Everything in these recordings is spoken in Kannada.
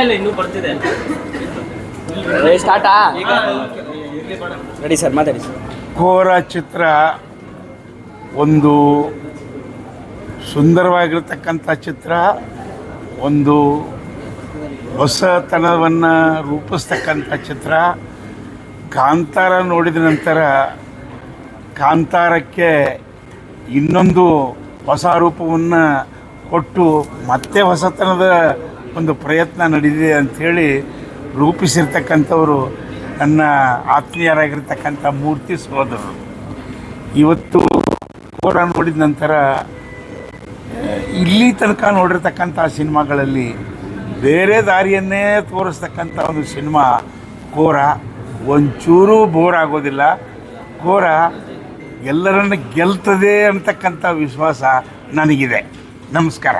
ಇಲ್ಲ ಇನ್ನೂ ಬರ್ತಿದೆ. ಸ್ಟಾರ್ಟಾ ಈಗ ರೆಡಿ ಸರ್ ಮಾತಾಡಿ ಸರ್. ಕೋರ ಚಿತ್ರ ಒಂದು ಸುಂದರವಾಗಿರ್ತಕ್ಕಂಥ ಚಿತ್ರ ಒಂದು ಹೊಸತನವನ್ನು ರೂಪಿಸ್ತಕ್ಕಂಥ ಚಿತ್ರ. ಕಾಂತಾರ ನೋಡಿದ ನಂತರ ಕಾಂತಾರಕ್ಕೆ ಇನ್ನೊಂದು ಹೊಸ ರೂಪವನ್ನು ಕೊಟ್ಟು ಮತ್ತೆ ಹೊಸತನದ ಒಂದು ಪ್ರಯತ್ನ ನಡೆದಿದೆ ಅಂಥೇಳಿ ರೂಪಿಸಿರ್ತಕ್ಕಂಥವರು ನನ್ನ ಆತ್ಮೀಯರಾಗಿರ್ತಕ್ಕಂಥ ಮೂರ್ತಿ ಸೋದರರು ಇವತ್ತು ಕೋರ ನೋಡಿದ ನಂತರ, ಇಲ್ಲಿ ತನಕ ನೋಡಿರ್ತಕ್ಕಂಥ ಸಿನಿಮಾಗಳಲ್ಲಿ ಬೇರೆ ದಾರಿಯನ್ನೇ ತೋರಿಸ್ತಕ್ಕಂಥ ಒಂದು ಸಿನಿಮಾ ಕೋರ ಒಂಚೂರು ಬೋರ್ ಆಗೋದಿಲ್ಲ. ಕೋರ ಎಲ್ಲರನ್ನು ಗೆಲ್ತದೆ ಅಂತಕ್ಕಂಥ ವಿಶ್ವಾಸ ನನಗಿದೆ. ನಮಸ್ಕಾರ.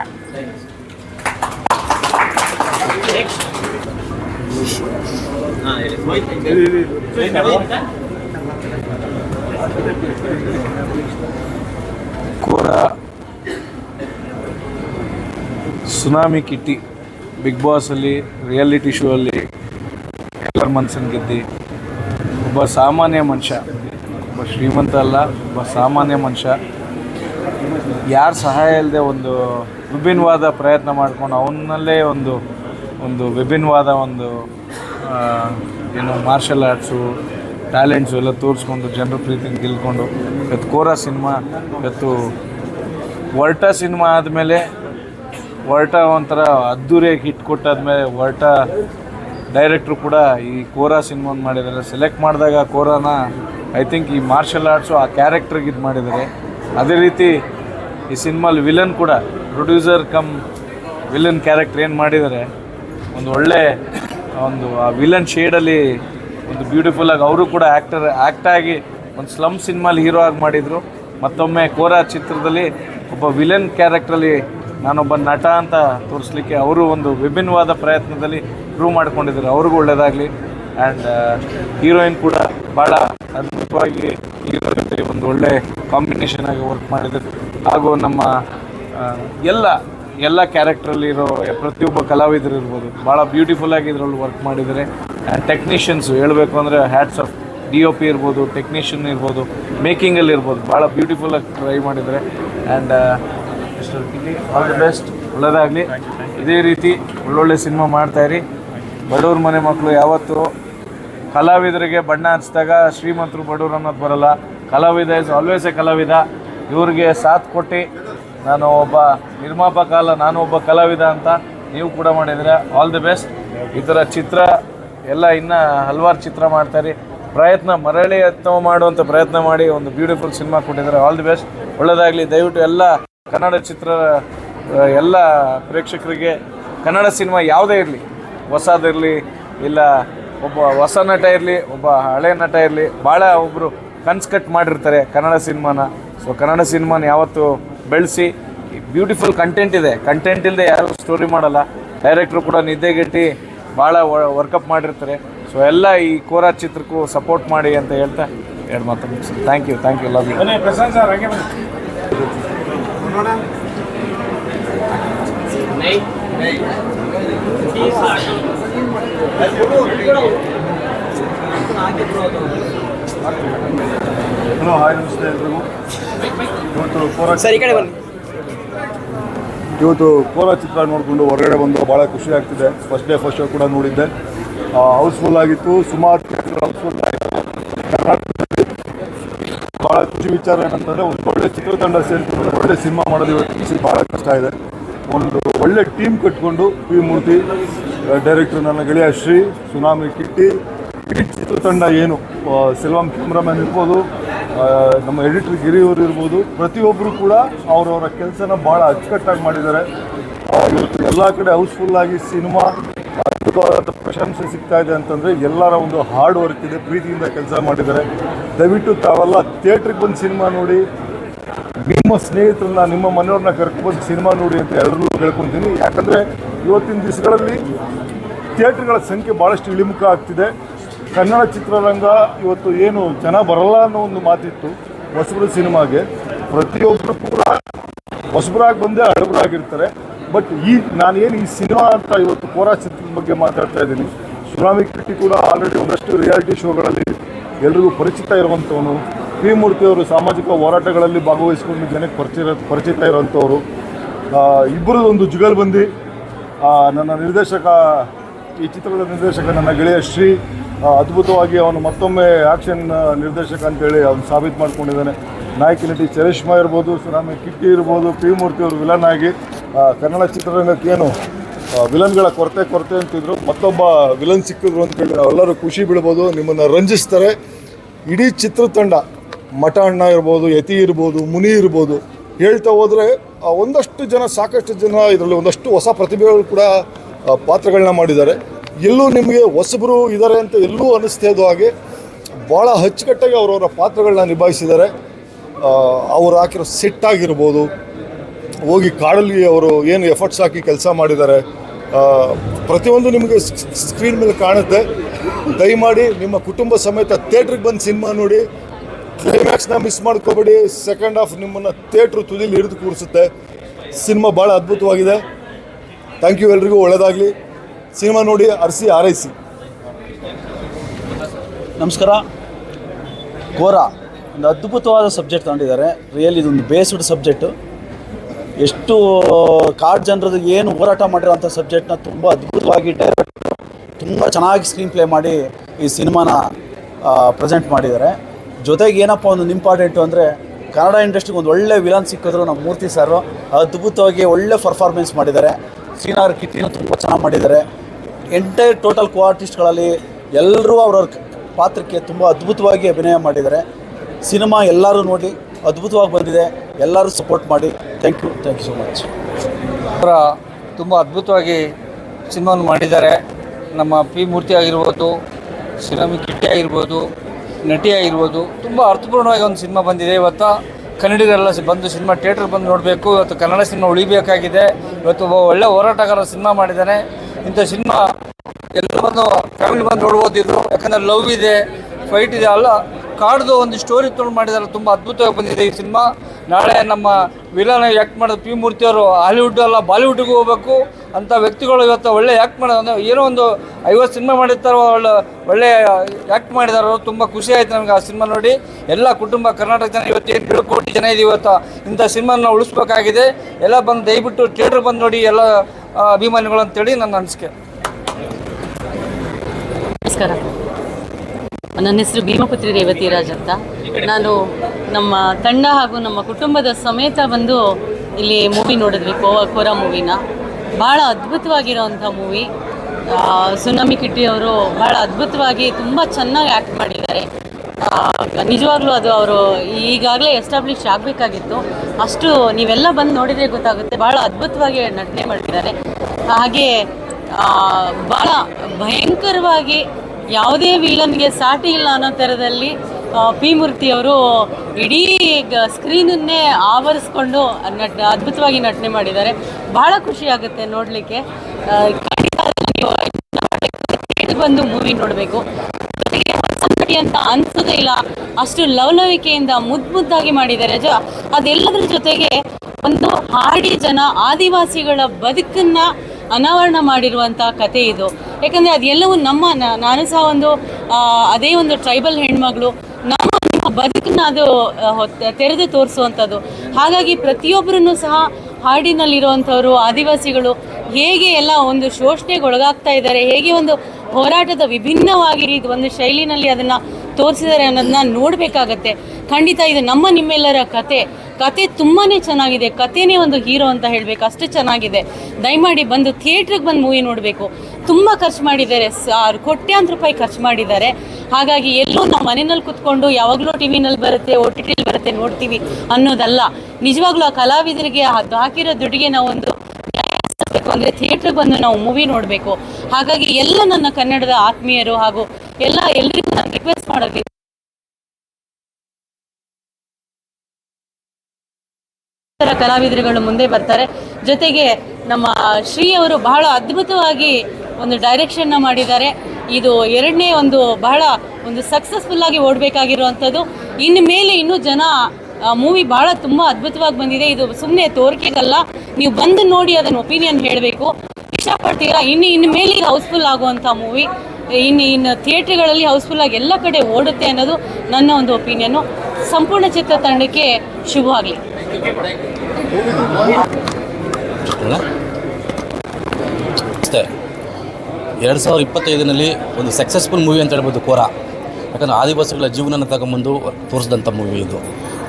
ಕೋರ ಸುನಾಮಿ ಕಿಟ್ಟಿ ಬಿಗ್ ಬಾಸಲ್ಲಿ ರಿಯಾಲಿಟಿ ಶೋ ಅಲ್ಲಿ ಎಲ್ಲರ ಮನಸ್ಸನ್ನು ಗೆದ್ದಿ. ಒಬ್ಬ ಸಾಮಾನ್ಯ ಮನುಷ್ಯ. ಒಬ್ಬ ಶ್ರೀಮಂತ ಅಲ್ಲ, ಒಬ್ಬ ಸಾಮಾನ್ಯ ಮನುಷ್ಯ. ಯಾರ ಸಹಾಯ ಇಲ್ಲದೆ ಒಂದು ವಿಭಿನ್ನವಾದ ಪ್ರಯತ್ನ ಮಾಡ್ಕೊಂಡು ಅವನಲ್ಲೇ ಒಂದು ಒಂದು ವಿಭಿನ್ನವಾದ ಒಂದು ಏನು ಮಾರ್ಷಲ್ ಆರ್ಟ್ಸು ಟ್ಯಾಲೆಂಟ್ಸು ಎಲ್ಲ ತೋರಿಸ್ಕೊಂಡು ಜನರ ಪ್ರೀತಿನ ಗೆಲ್ಕೊಂಡು, ಇವತ್ತು ಕೋರ ಸಿನಿಮಾ ಇವತ್ತು ವರ್ಟ ಸಿನಿಮಾ ಆದಮೇಲೆ ವರ್ಟ ಒಂಥರ ಅದ್ದೂರಿಯಾಗಿ ಹಿಟ್ ಕೊಟ್ಟಾದ್ಮೇಲೆ ವರ್ಟ ಡೈರೆಕ್ಟ್ರು ಕೂಡ ಈ ಕೋರಾ ಸಿನಿಮಾ ಮಾಡಿದ್ದಾರೆ ಸೆಲೆಕ್ಟ್ ಮಾಡಿದಾಗ ಕೋರಾನ ಐ ಥಿಂಕ್ ಈ ಮಾರ್ಷಲ್ ಆರ್ಟ್ಸು ಆ ಕ್ಯಾರೆಕ್ಟ್ರಿಗೆ ಇದು ಮಾಡಿದ್ದಾರೆ ಅದೇ ರೀತಿ ಈ ಸಿನಿಮಾಲಿ ವಿಲನ್ ಕೂಡ ಪ್ರೊಡ್ಯೂಸರ್ ಕಮ್ ವಿಲನ್ ಕ್ಯಾರೆಕ್ಟ್ರ್ ಏನು ಮಾಡಿದ್ದಾರೆ ಒಂದು ಒಳ್ಳೆ, ಒಂದು ಆ ವಿಲನ್ ಶೇಡಲ್ಲಿ ಒಂದು ಬ್ಯೂಟಿಫುಲ್ಲಾಗಿ ಅವರು ಕೂಡ ಆ್ಯಕ್ಟರ್ ಆ್ಯಕ್ಟ್ ಆಗಿ ಒಂದು ಸ್ಲಮ್ ಸಿನಿಮಾಲಿ ಹೀರೋ ಆಗಿ ಮಾಡಿದರು. ಮತ್ತೊಮ್ಮೆ ಕೋರಾ ಚಿತ್ರದಲ್ಲಿ ಒಬ್ಬ ವಿಲನ್ ಕ್ಯಾರೆಕ್ಟ್ರಲ್ಲಿ ನಾನೊಬ್ಬ ನಟ ಅಂತ ತೋರಿಸ್ಲಿಕ್ಕೆ ಅವರು ಒಂದು ವಿಭಿನ್ನವಾದ ಪ್ರಯತ್ನದಲ್ಲಿ ಪ್ರೂವ್ ಮಾಡ್ಕೊಂಡಿದ್ದಾರೆ. ಅವ್ರಿಗೂ ಒಳ್ಳೆಯದಾಗಲಿ ಆ್ಯಂಡ್ ಹೀರೋಯಿನ್ ಕೂಡ ಭಾಳ ಅದ್ಭುತವಾಗಿ ಹೀರೋ ಜೊತೆ ಒಂದು ಒಳ್ಳೆ ಕಾಂಬಿನೇಷನ್ ಆಗಿ ವರ್ಕ್ ಮಾಡಿದರು ಹಾಗೂ ನಮ್ಮ ಎಲ್ಲ ಎಲ್ಲ ಕ್ಯಾರೆಕ್ಟ್ರಲ್ಲಿ ಇರೋ ಪ್ರತಿಯೊಬ್ಬ ಕಲಾವಿದರು ಇರ್ಬೋದು. ಭಾಳ ಬ್ಯೂಟಿಫುಲ್ ಆಗಿ ಇದರಲ್ಲಿ ವರ್ಕ್ ಮಾಡಿದರೆ ಆ್ಯಂಡ್ ಟೆಕ್ನಿಷಿಯನ್ಸು ಹೇಳಬೇಕು ಅಂದರೆ hats off D O P ಇರ್ಬೋದು ಟೆಕ್ನಿಷಿಯನ್ ಇರ್ಬೋದು ಮೇಕಿಂಗಲ್ಲಿ ಇರ್ಬೋದು. ಭಾಳ ಬ್ಯೂಟಿಫುಲ್ಲಾಗಿ ಟ್ರೈ ಮಾಡಿದರೆ ಆ್ಯಂಡ್ ಆಲ್ ದಿ ಬೆಸ್ಟ್ ಒಳ್ಳೆಯದಾಗಲಿ ಇದೇ ರೀತಿ ಒಳ್ಳೊಳ್ಳೆ ಸಿನಿಮಾ ಮಾಡ್ತಾಯಿರಿ ಬಡವ್ರ ಮನೆ ಮಕ್ಕಳು ಯಾವತ್ತೂ ಕಲಾವಿದರಿಗೆ ಬಣ್ಣ ಹಚ್ಚಿದಾಗ ಶ್ರೀಮಂತರು ಬಡವರು ಅನ್ನೋದು ಬರಲ್ಲ. ಕಲಾವಿದ ಇಸ್ ಆಲ್ವೇಸ್ ಎ ಕಲಾವಿದ. ಇವ್ರಿಗೆ ಸಾಥ್ ಕೊಟ್ಟು ನಾನು ಒಬ್ಬ ನಿರ್ಮಾಪಕ ಅಲ್ಲ, ನಾನು ಒಬ್ಬ ಕಲಾವಿದ ಅಂತ ನೀವು ಕೂಡ ಮಾಡಿದರೆ ಆಲ್ ದಿ ಬೆಸ್ಟ್ ಈ ಥರ ಚಿತ್ರ ಎಲ್ಲ ಇನ್ನೂ ಹಲವಾರು ಚಿತ್ರ ಮಾಡ್ತಾರೆ ಪ್ರಯತ್ನ ಮರಳಿ ಯತ್ನ ಮಾಡುವಂಥ ಪ್ರಯತ್ನ ಮಾಡಿ ಒಂದು ಬ್ಯೂಟಿಫುಲ್ ಸಿನಿಮಾ ಕೊಟ್ಟಿದ್ದಾರೆ. ಆಲ್ ದಿ ಬೆಸ್ಟ್ ಒಳ್ಳೆಯದಾಗಲಿ ದಯವಿಟ್ಟು ಎಲ್ಲ ಕನ್ನಡ ಚಿತ್ರ, ಎಲ್ಲ ಪ್ರೇಕ್ಷಕರಿಗೆ ಕನ್ನಡ ಸಿನಿಮಾ ಯಾವುದೇ ಇರಲಿ ಹೊಸದಿರಲಿ ಇಲ್ಲ ಒಬ್ಬ ಹೊಸ ನಟ ಇರಲಿ, ಒಬ್ಬ ಹಳೆ ನಟ ಇರಲಿ ಭಾಳ ಒಬ್ಬರು ಕನ್ಸ್ ಕಟ್ ಮಾಡಿರ್ತಾರೆ ಕನ್ನಡ ಸಿನಿಮಾನ ಸೊ ಕನ್ನಡ ಸಿನಿಮಾನ ಯಾವತ್ತು ಬೆಳೆಸಿ. ಬ್ಯೂಟಿಫುಲ್ ಕಂಟೆಂಟ್ ಇದೆ. ಕಂಟೆಂಟ್ ಇಲ್ಲದೆ ಯಾರು ಸ್ಟೋರಿ ಮಾಡಲ್ಲ. ಡೈರೆಕ್ಟ್ರು ಕೂಡ ನಿದ್ದೆಗೆಟ್ಟಿ ಭಾಳ ವರ್ಕಪ್ ಮಾಡಿರ್ತಾರೆ. ಸೊ ಎಲ್ಲ ಈ ಕೋರಾ ಚಿತ್ರಕ್ಕೂ ಸಪೋರ್ಟ್ ಮಾಡಿ ಅಂತ ಹೇಳ್ತಾ ಎರಡು ಮಾತು ಮುಗಿಸಿ thank you thank you love you ನೈ ಹಲೋ ಹಾಯ್ ನಮಸ್ತೆ ಎಲ್ರಿಗೂ. ಇವತ್ತು ಕೋರ ಸರ್ ಈ ಕಡೆ ಬನ್ನಿ. ಇವತ್ತು ಕೋರ ಚಿತ್ರ ನೋಡಿಕೊಂಡು ಹೊರಗಡೆ ಬಂದು ಭಾಳ ಖುಷಿ ಆಗ್ತಿದೆ. ಫಸ್ಟ್ ಡೇ ಫಸ್ಟ್ ಶೋ ಕೂಡ ನೋಡಿದ್ದೆ. ಹೌಸ್ಫುಲ್ ಆಗಿತ್ತು. ಸುಮಾರು ಹೌಸ್ಫುಲ್ ಆಗಿತ್ತು ಭಾಳ ಖುಷಿ ವಿಚಾರ ಏನಂತಂದರೆ ಒಂದು ಒಳ್ಳೆ ಚಿತ್ರತಂಡ ಸೇರಿಕೊಂಡು ಒಳ್ಳೆ ಸಿನಿಮಾ ಮಾಡೋದು ಇವತ್ತು ಭಾಳ ಕಷ್ಟ ಇದೆ. ಒಂದು ಒಳ್ಳೆ ಟೀಮ್ ಕಟ್ಕೊಂಡು ಪಿ ಮೂರ್ತಿ ಡೈರೆಕ್ಟರ್ ನನ್ನ ಗೆಳೆಯ ಶ್ರೀ ಸುನಾಮಿ ಕಿಟ್ಟಿ ಚಿತ್ರತಂಡ ಏನು ಸಿಲ್ವಾಮ್ ಸೆಲ್ವಂ ಕ್ಯಾಮ್ರಾಮ್ಯಾನ್ ಇರ್ಬೋದು ನಮ್ಮ ಎಡಿಟರ್ ಗಿರಿಯವರು ಇರ್ಬೋದು ಪ್ರತಿಯೊಬ್ಬರು ಕೂಡ ಅವರವರ ಕೆಲಸನ ಭಾಳ ಅಚ್ಚುಕಟ್ಟಾಗಿ ಮಾಡಿದ್ದಾರೆ. ಇವತ್ತು ಎಲ್ಲ ಕಡೆ ಹೌಸ್ಫುಲ್ ಆಗಿ ಸಿನಿಮಾ ಅದ್ಭುತವಾದ ಪ್ರಶಂಸೆ ಸಿಗ್ತಾ ಇದೆ ಅಂತಂದರೆ ಎಲ್ಲರ ಒಂದು ಹಾರ್ಡ್ ವರ್ಕ್ ಇದೆ, ಪ್ರೀತಿಯಿಂದ ಕೆಲಸ ಮಾಡಿದ್ದಾರೆ. ದಯವಿಟ್ಟು ತಾವೆಲ್ಲ ಥಿಯೇಟ್ರಿಗೆ ಬಂದು ಸಿನಿಮಾ ನೋಡಿ, ನಿಮ್ಮ ಸ್ನೇಹಿತರನ್ನ, ನಿಮ್ಮ ಮನೆಯವ್ರನ್ನ ಕರ್ಕೊಂಡ್ಬಂದು ಸಿನಿಮಾ ನೋಡಿ ಅಂತ ಎಲ್ಲರೂ ಕೇಳ್ಕೊತೀನಿ. ಯಾಕಂದರೆ ಇವತ್ತಿನ ದಿವಸಗಳಲ್ಲಿ ಥಿಯೇಟ್ರ್ಗಳ ಸಂಖ್ಯೆ ಭಾಳಷ್ಟು ಇಳಿಮುಖ ಆಗ್ತಿದೆ. ಕನ್ನಡ ಚಿತ್ರರಂಗ ಇವತ್ತು ಏನು ಜನ ಬರಲ್ಲ ಅನ್ನೋ ಒಂದು ಮಾತಿತ್ತು ಹೊಸಬರು ಸಿನಿಮಾಗೆ. ಪ್ರತಿಯೊಬ್ಬರು ಕೂಡ ಹೊಸಬರಾಗಿ ಬಂದೇ ಹಳಬರಾಗಿರ್ತಾರೆ. ಬಟ್ ಈ ನಾನೇನು ಈ ಸಿನಿಮಾ ಅಂತ ಇವತ್ತು ಕೋರಾ ಚಿತ್ರದ ಬಗ್ಗೆ ಮಾತಾಡ್ತಾ ಇದ್ದೀನಿ. ಸುನಾಮಿ ಕಿಟ್ಟಿ ಕೂಡ ಆಲ್ರೆಡಿ ಒಂದಷ್ಟು ರಿಯಾಲಿಟಿ ಶೋಗಳಲ್ಲಿ ಎಲ್ರಿಗೂ ಪರಿಚಿತ ಇರುವಂಥವನು ಮೂರ್ತಿಯವರು ಸಾಮಾಜಿಕ ಹೋರಾಟಗಳಲ್ಲಿ ಭಾಗವಹಿಸಿಕೊಂಡು ಜನಕ್ಕೆ ಪರಿಚಯ ಪರಿಚಿತ ಇರುವಂಥವ್ರು ಇಬ್ಬರದ್ದು ಒಂದು ಜುಗಲ್ಬಂದಿ ನನ್ನ ನಿರ್ದೇಶಕ, ಈ ಚಿತ್ರದ ನಿರ್ದೇಶಕ ನನ್ನ ಗೆಳೆಯ ಶ್ರೀ ಅದ್ಭುತವಾಗಿ ಅವನು ಮತ್ತೊಮ್ಮೆ ಆ್ಯಕ್ಷನ್ ನಿರ್ದೇಶಕ ಅಂತೇಳಿ ಅವನು ಸಾಬೀತು ಮಾಡ್ಕೊಂಡಿದ್ದಾನೆ. ನಾಯಕಿ ನಟಿ ಚರಿಷ್ಮಾ ಇರ್ಬೋದು ಸುನಾಮಿ ಕಿಟ್ಟಿ ಇರ್ಬೋದು ಪಿ ಮೂರ್ತಿ ಅವರು ವಿಲನ್ ಆಗಿ ಕನ್ನಡ ಚಿತ್ರರಂಗಕ್ಕೆ ಏನು ಆ, ವಿಲನ್ಗಳ ಕೊರತೆ ಕೊರತೆ ಅಂತಿದ್ರು. ಮತ್ತೊಬ್ಬ ವಿಲನ್ ಸಿಕ್ಕಿದ್ರು ಅಂತ ಕೇಳಿ ನಾವೆಲ್ಲರೂ ಖುಷಿ ಬೀಳ್ಬೋದು ನಿಮ್ಮನ್ನು ರಂಜಿಸ್ತಾರೆ. ಇಡೀ ಚಿತ್ರತಂಡ ಮಠ ಅಣ್ಣ ಇರ್ಬೋದು ಯತಿ ಇರ್ಬೋದು ಮುನಿ ಇರ್ಬೋದು ಹೇಳ್ತಾ ಹೋದರೆ ಒಂದಷ್ಟು ಜನ ಸಾಕಷ್ಟು ಜನ ಇದರಲ್ಲಿ ಒಂದಷ್ಟು ಹೊಸ ಪ್ರತಿಭೆಗಳು ಕೂಡ ಪಾತ್ರಗಳನ್ನ ಮಾಡಿದ್ದಾರೆ. ಎಲ್ಲೂ ನಿಮಗೆ ಹೊಸಬರು ಇದ್ದಾರೆ ಅಂತ ಎಲ್ಲೂ ಅನ್ನಿಸ್ತಾ ಇದ್ದು ಹಾಗೆ ಭಾಳ ಅಚ್ಚುಕಟ್ಟಾಗಿ ಅವರವರ ಪಾತ್ರಗಳನ್ನ ನಿಭಾಯಿಸಿದ್ದಾರೆ. ಅವರು ಹಾಕಿರೋ ಸೆಟ್ ಆಗಿರ್ಬೋದು, ಹೋಗಿ ಕಾಡಲ್ಲಿ ಅವರು ಏನು ಎಫರ್ಟ್ಸ್ ಹಾಕಿ ಕೆಲಸ ಮಾಡಿದ್ದಾರೆ. ಪ್ರತಿಯೊಂದು ನಿಮಗೆ ಸ್ಕ್ರೀನ್ ಮೇಲೆ ಕಾಣುತ್ತೆ. ದಯಮಾಡಿ ನಿಮ್ಮ ಕುಟುಂಬ ಸಮೇತ ಥಿಯೇಟ್ರಿಗೆ ಬಂದು ಸಿನಿಮಾ ನೋಡಿ ಕ್ಲೈಮ್ಯಾಕ್ಸ್ನ ಮಿಸ್ ಮಾಡ್ಕೋಬೇಡಿ. ಸೆಕೆಂಡ್ ಹಾಫ್ ನಿಮ್ಮನ್ನು ಥಿಯೇಟ್ರ್ ತುದಿಲಿ ಹಿಡಿದು ಕೂರಿಸುತ್ತೆ. ಸಿನಿಮಾ ಭಾಳ ಅದ್ಭುತವಾಗಿದೆ. ಥ್ಯಾಂಕ್ ಯು ಎಲ್ರಿಗೂ ಒಳ್ಳೆಯದಾಗಲಿ ಸಿನಿಮಾ ನೋಡಿ ಅರಸಿ ಆರೈಸಿ ನಮಸ್ಕಾರ. ಕೋರ ಒಂದು ಅದ್ಭುತವಾದ ಸಬ್ಜೆಕ್ಟ್ ತಗೊಂಡಿದ್ದಾರೆ. ರಿಯಲ್ ಇದೊಂದು ಬೇಸ್ಡ್ ಸಬ್ಜೆಕ್ಟು. ಎಷ್ಟು ಕಾಡು ಜನರದ್ದು ಏನು ಹೋರಾಟ ಮಾಡಿರೋಂಥ ಸಬ್ಜೆಕ್ಟ್ನ ತುಂಬ ಅದ್ಭುತವಾಗಿ ಡೈರೆಕ್ಟ್ ತುಂಬ ಚೆನ್ನಾಗಿ ಸ್ಕ್ರೀನ್ ಪ್ಲೇ ಮಾಡಿ ಈ ಸಿನಿಮಾನ ಪ್ರೆಸೆಂಟ್ ಮಾಡಿದ್ದಾರೆ. ಜೊತೆಗೆ ಏನಪ್ಪ ಒಂದು ಇಂಪಾರ್ಟೆಂಟು ಅಂದರೆ ಕನ್ನಡ ಇಂಡಸ್ಟ್ರಿಗೆ ಒಂದು ಒಳ್ಳೆ ವಿಲನ್ ಸಿಕ್ಕಿದ್ರು ನಮ್ಮ ಮೂರ್ತಿ ಸರ್ ಅದ್ಭುತವಾಗಿ ಒಳ್ಳೆ ಪರ್ಫಾರ್ಮೆನ್ಸ್ ಮಾಡಿದ್ದಾರೆ. ಶ್ರೀನಾರ್ ಕಿಟ್ಟಿನೂ ತುಂಬ ಚೆನ್ನಾಗಿ ಮಾಡಿದ್ದಾರೆ. ಎಂಟೈರ್ ಟೋಟಲ್ ಕೋ ಆರ್ಟಿಸ್ಟ್ಗಳಲ್ಲಿ ಎಲ್ಲರೂ ಅವ್ರವ್ರ ಪಾತ್ರಕ್ಕೆ ತುಂಬ ಅದ್ಭುತವಾಗಿ ಅಭಿನಯ ಮಾಡಿದ್ದಾರೆ. ಸಿನಿಮಾ ಎಲ್ಲರೂ ನೋಡಿ ಅದ್ಭುತವಾಗಿ ಬಂದಿದೆ. ಎಲ್ಲರೂ ಸಪೋರ್ಟ್ ಮಾಡಿ. Thank you thank you so much ಅವರ ತುಂಬ ಅದ್ಭುತವಾಗಿ ಸಿನಿಮಾವನ್ನು ಮಾಡಿದ್ದಾರೆ. ನಮ್ಮ ಪಿ ಮೂರ್ತಿ ಆಗಿರ್ಬೋದು ಶ್ರೀರಾಮಿ ಕಿಟ್ಟಿ ಆಗಿರ್ಬೋದು, ನಟಿ ಆಗಿರ್ಬೋದು, ತುಂಬ ಅರ್ಥಪೂರ್ಣವಾಗಿ ಒಂದು ಸಿನಿಮಾ ಬಂದಿದೆ. ಇವತ್ತು ಕನ್ನಡಿಗರೆಲ್ಲ ಬಂದು ಸಿನಿಮಾ ಥಿಯೇಟ್ರಿಗೆ ಬಂದು ನೋಡಬೇಕು. ಇವತ್ತು ಕನ್ನಡ ಸಿನಿಮಾ ಉಳಿಬೇಕಾಗಿದೆ. ಇವತ್ತು ಒಳ್ಳೆ ಹೋರಾಟಗಾರ ಸಿನಿಮಾ ಮಾಡಿದ್ದಾನೆ. ಇಂಥ ಸಿನಿಮಾ ಎಲ್ಲವನ್ನು ಫ್ಯಾಮಿಲಿ ಬಂದು ನೋಡ್ಬೋದಿದ್ರು. ಯಾಕಂದ್ರೆ ಲವ್ ಇದೆ ಫೈಟ್ ಇದೆ, ಅಲ್ಲ, ಕಾಡ್ದು ಒಂದು ಸ್ಟೋರಿ ತೊಗೊಂಡು ಮಾಡಿದಾರೆ, ತುಂಬ ಅದ್ಭುತವಾಗಿ ಬಂದಿದೆ ಈ ಸಿನಿಮಾ. ನಾಳೆ ನಮ್ಮ ವಿಲನ್ ಆ್ಯಕ್ಟ್ ಮಾಡಿದ ಪಿ ಮೂರ್ತಿಯವರು ಹಾಲಿವುಡ್ ಅಲ್ಲ ಬಾಲಿವುಡ್ಗೂ ಹೋಗ್ಬೇಕು ಅಂಥ ವ್ಯಕ್ತಿಗಳು ಇವತ್ತು ಒಳ್ಳೆ ಆ್ಯಕ್ಟ್ ಮಾಡೋದು ಏನೋ ಒಂದು ಐವತ್ತು ಸಿನಿಮಾ ಮಾಡಿರ್ತಾರೋ, ಒಳ್ಳೆ ಒಳ್ಳೆ ಆ್ಯಕ್ಟ್ ಮಾಡಿದಾರೋ, ತುಂಬ ಖುಷಿ ಆಯಿತು ನಮ್ಗೆ ಆ ಸಿನಿಮಾ ನೋಡಿ. ಎಲ್ಲ ಕುಟುಂಬ ಕರ್ನಾಟಕ ಜನ ಇವತ್ತು ಏನು ಏಳು ಕೋಟಿ ಜನ ಇದೆ ಇವತ್ತು. ಇಂಥ ಸಿನಿಮಾನ ಉಳಿಸ್ಬೇಕಾಗಿದೆ. ಎಲ್ಲ ಬಂದು ದಯವಿಟ್ಟು ಥಿಯೇಟ್ರ್ ಬಂದು ನೋಡಿ, ಎಲ್ಲ ಅಭಿಮಾನಿಗಳು ಅಂತೇಳಿ ನನ್ನ ಅನಿಸಿಕೆ. ನಮಸ್ಕಾರ. ನನ್ನ ಹೆಸರು ಭೀಮಪುತ್ರಿ ರೇವತಿ ರಾಜ್ ಅಂತ. ನಾನು ನಮ್ಮ ತಂಡ ಹಾಗೂ ನಮ್ಮ ಕುಟುಂಬದ ಸಮೇತ ಬಂದು ಇಲ್ಲಿ ಮೂವಿ ನೋಡಿದ್ವಿ ಕೋ ಕೋರ ಮೂವಿನ ಭಾಳ ಅದ್ಭುತವಾಗಿರೋವಂಥ ಮೂವಿ ಸುನಾಮಿ ಕಿಟ್ಟಿ ಅವರು ಭಾಳ ಅದ್ಭುತವಾಗಿ ತುಂಬ ಚೆನ್ನಾಗಿ ಆ್ಯಕ್ಟ್ ಮಾಡಿದ್ದಾರೆ. ನಿಜವಾಗ್ಲೂ ಅದು ಅವರು ಈಗಾಗಲೇ ಎಸ್ಟಾಬ್ಲಿಷ್ ಆಗಬೇಕಾಗಿತ್ತು. ಅಷ್ಟು ನೀವೆಲ್ಲ ಬಂದು ನೋಡಿದರೆ ಗೊತ್ತಾಗುತ್ತೆ. ಭಾಳ ಅದ್ಭುತವಾಗಿ ನಟನೆ ಮಾಡಿದ್ದಾರೆ. ಹಾಗೆ ಭಾಳ ಭಯಂಕರವಾಗಿ ಯಾವುದೇ ವಿಲನ್ಗೆ ಸಾಟಿ ಇಲ್ಲ ಅನ್ನೋ ಥರದಲ್ಲಿ ಪಿ ಮೂರ್ತಿಯವರು ಇಡೀ ಸ್ಕ್ರೀನನ್ನೇ ಆವರಿಸ್ಕೊಂಡು ನಟ, ಅದ್ಭುತವಾಗಿ ನಟನೆ ಮಾಡಿದ್ದಾರೆ. ಭಾಳ ಖುಷಿ ಆಗುತ್ತೆ ನೋಡಲಿಕ್ಕೆ. ಖಂಡಿತ ಬಂದು ಮೂವಿ ನೋಡಬೇಕು. ಹೊಸ ಅಂತ ಅನ್ಸೋದೇ ಇಲ್ಲ. ಅಷ್ಟು ಲವಲವಿಕೆಯಿಂದ ಮುದ್ದು ಮುದ್ದಾಗಿ ಮಾಡಿದ್ದಾರೆ ಜ ಅದೆಲ್ಲದ್ರ ಜೊತೆಗೆ ಒಂದು ಹಾಡಿ ಜನ, ಆದಿವಾಸಿಗಳ ಬದುಕನ್ನ ಅನಾವರಣ ಮಾಡಿರುವಂಥ ಕತೆ ಇದು. ಯಾಕಂದರೆ ಅದೆಲ್ಲವೂ ನಮ್ಮ ನಾನು ಸಹ ಒಂದು ಅದೇ ಒಂದು ಟ್ರೈಬಲ್ ಹೆಣ್ಮಗಳು. ನಮ್ಮ ಬದುಕನ್ನ ಅದು ತೆರೆದು ತೋರಿಸುವಂಥದ್ದು. ಹಾಗಾಗಿ ಪ್ರತಿಯೊಬ್ಬರನ್ನು ಸಹ ಹಾಡಿನಲ್ಲಿರುವಂಥವರು, ಆದಿವಾಸಿಗಳು ಹೇಗೆ ಎಲ್ಲ ಒಂದು ಶೋಷಣೆಗೆ ಒಳಗಾಗ್ತಾ ಇದ್ದಾರೆ, ಹೇಗೆ ಒಂದು ಹೋರಾಟದ ವಿಭಿನ್ನವಾಗಿ ಒಂದು ಶೈಲಿನಲ್ಲಿ ಅದನ್ನು ತೋರಿಸಿದ್ದಾರೆ ಅನ್ನೋದನ್ನ ನೋಡಬೇಕಾಗತ್ತೆ. ಖಂಡಿತ ಇದು ನಮ್ಮ ನಿಮ್ಮೆಲ್ಲರ ಕತೆ. ಕತೆ ತುಂಬಾ ಚೆನ್ನಾಗಿದೆ. ಕತೆನೇ ಒಂದು ಹೀರೋ ಅಂತ ಹೇಳಬೇಕು. ಅಷ್ಟು ಚೆನ್ನಾಗಿದೆ. ದಯಮಾಡಿ ಬಂದು ಥಿಯೇಟ್ರಿಗೆ ಬಂದು ಮೂವಿ ನೋಡಬೇಕು. ತುಂಬ ಖರ್ಚು ಮಾಡಿದ್ದಾರೆ. ಕೋಟ್ಯಾಂತರ ರೂಪಾಯಿ ಖರ್ಚು ಮಾಡಿದ್ದಾರೆ. ಹಾಗಾಗಿ ಎಲ್ಲೋ ನಾವು ಮನೆಯಲ್ಲಿ ಕುತ್ಕೊಂಡು ಯಾವಾಗಲೂ ಟಿ ವಿನಲ್ಲಿ ಬರುತ್ತೆ ಒ ಟಿ ಬರುತ್ತೆ ನೋಡ್ತೀವಿ ಅನ್ನೋದಲ್ಲ. ನಿಜವಾಗ್ಲೂ ಆ ಕಲಾವಿದರಿಗೆ ಅದು ಹಾಕಿರೋ ದುಡ್ಡಿಗೆ ನಾವು ಒಂದು ಬೇಕು ಅಂದರೆ ಥಿಯೇಟ್ರಿಗೆ ಬಂದು ನಾವು ಮೂವಿ ನೋಡಬೇಕು. ಹಾಗಾಗಿ ಎಲ್ಲ ನನ್ನ ಕನ್ನಡದ ಆತ್ಮೀಯರು ಹಾಗೂ ಎಲ್ಲ ಎಲ್ರಿಗೂ ನಾನು ರಿಕ್ವೆಸ್ಟ್ ಮಾಡೋದು ಕಲಾವಿದರುಗಳು ಮುಂದೆ ಬರ್ತಾರೆ. ಜೊತೆಗೆ ನಮ್ಮ ಶ್ರೀ ಅವರು ಬಹಳ ಅದ್ಭುತವಾಗಿ ಒಂದು ಡೈರೆಕ್ಷನ್ನ ಮಾಡಿದ್ದಾರೆ. ಇದು ಎರಡನೇ ಒಂದು ಬಹಳ ಒಂದು ಸಕ್ಸಸ್ಫುಲ್ ಆಗಿ ಓಡಬೇಕಾಗಿರುವಂಥದ್ದು. ಇನ್ನು ಮೇಲೆ ಇನ್ನೂ ಜನ ಮೂವಿ ಭಾಳ ತುಂಬ ಅದ್ಭುತವಾಗಿ ಬಂದಿದೆ. ಇದು ಸುಮ್ಮನೆ ತೋರಿಕೆಗಲ್ಲ. ನೀವು ಬಂದು ನೋಡಿ ಅದನ್ನ ಒಪಿನಿಯನ್ ಹೇಳಬೇಕು. ಇಷ್ಟಪಡ್ತೀರಾ? ಇನ್ನು ಇನ್ನು ಮೇಲೆ ಹೌಸ್ಫುಲ್ ಆಗುವಂಥ ಮೂವಿ ಇನ್ನು ಇನ್ನು ಥಿಯೇಟ್ರ್ಗಳಲ್ಲಿ ಹೌಸ್ಫುಲ್ ಆಗಿ ಎಲ್ಲ ಕಡೆ ಓಡುತ್ತೆ ಅನ್ನೋದು ನನ್ನ ಒಂದು ಒಪಿನಿಯನ್ನು ಸಂಪೂರ್ಣ ಚಿತ್ರತಂಡಕ್ಕೆ ಶುಭವಾಗಲಿ ಶುಭ ಅಷ್ಟೇ. ಎರಡು ಸಾವಿರದ ಇಪ್ಪತ್ತೈದರಲ್ಲಿ ಒಂದು ಸಕ್ಸಸ್ಫುಲ್ ಮೂವಿ ಅಂತ ಹೇಳ್ಬೋದು ಕೋರ. ಯಾಕಂದರೆ ಆದಿವಾಸಿಗಳ ಜೀವನನ ತಗೊಂಬಂದು ತೋರಿಸಿದಂಥ ಮೂವಿ ಇದು.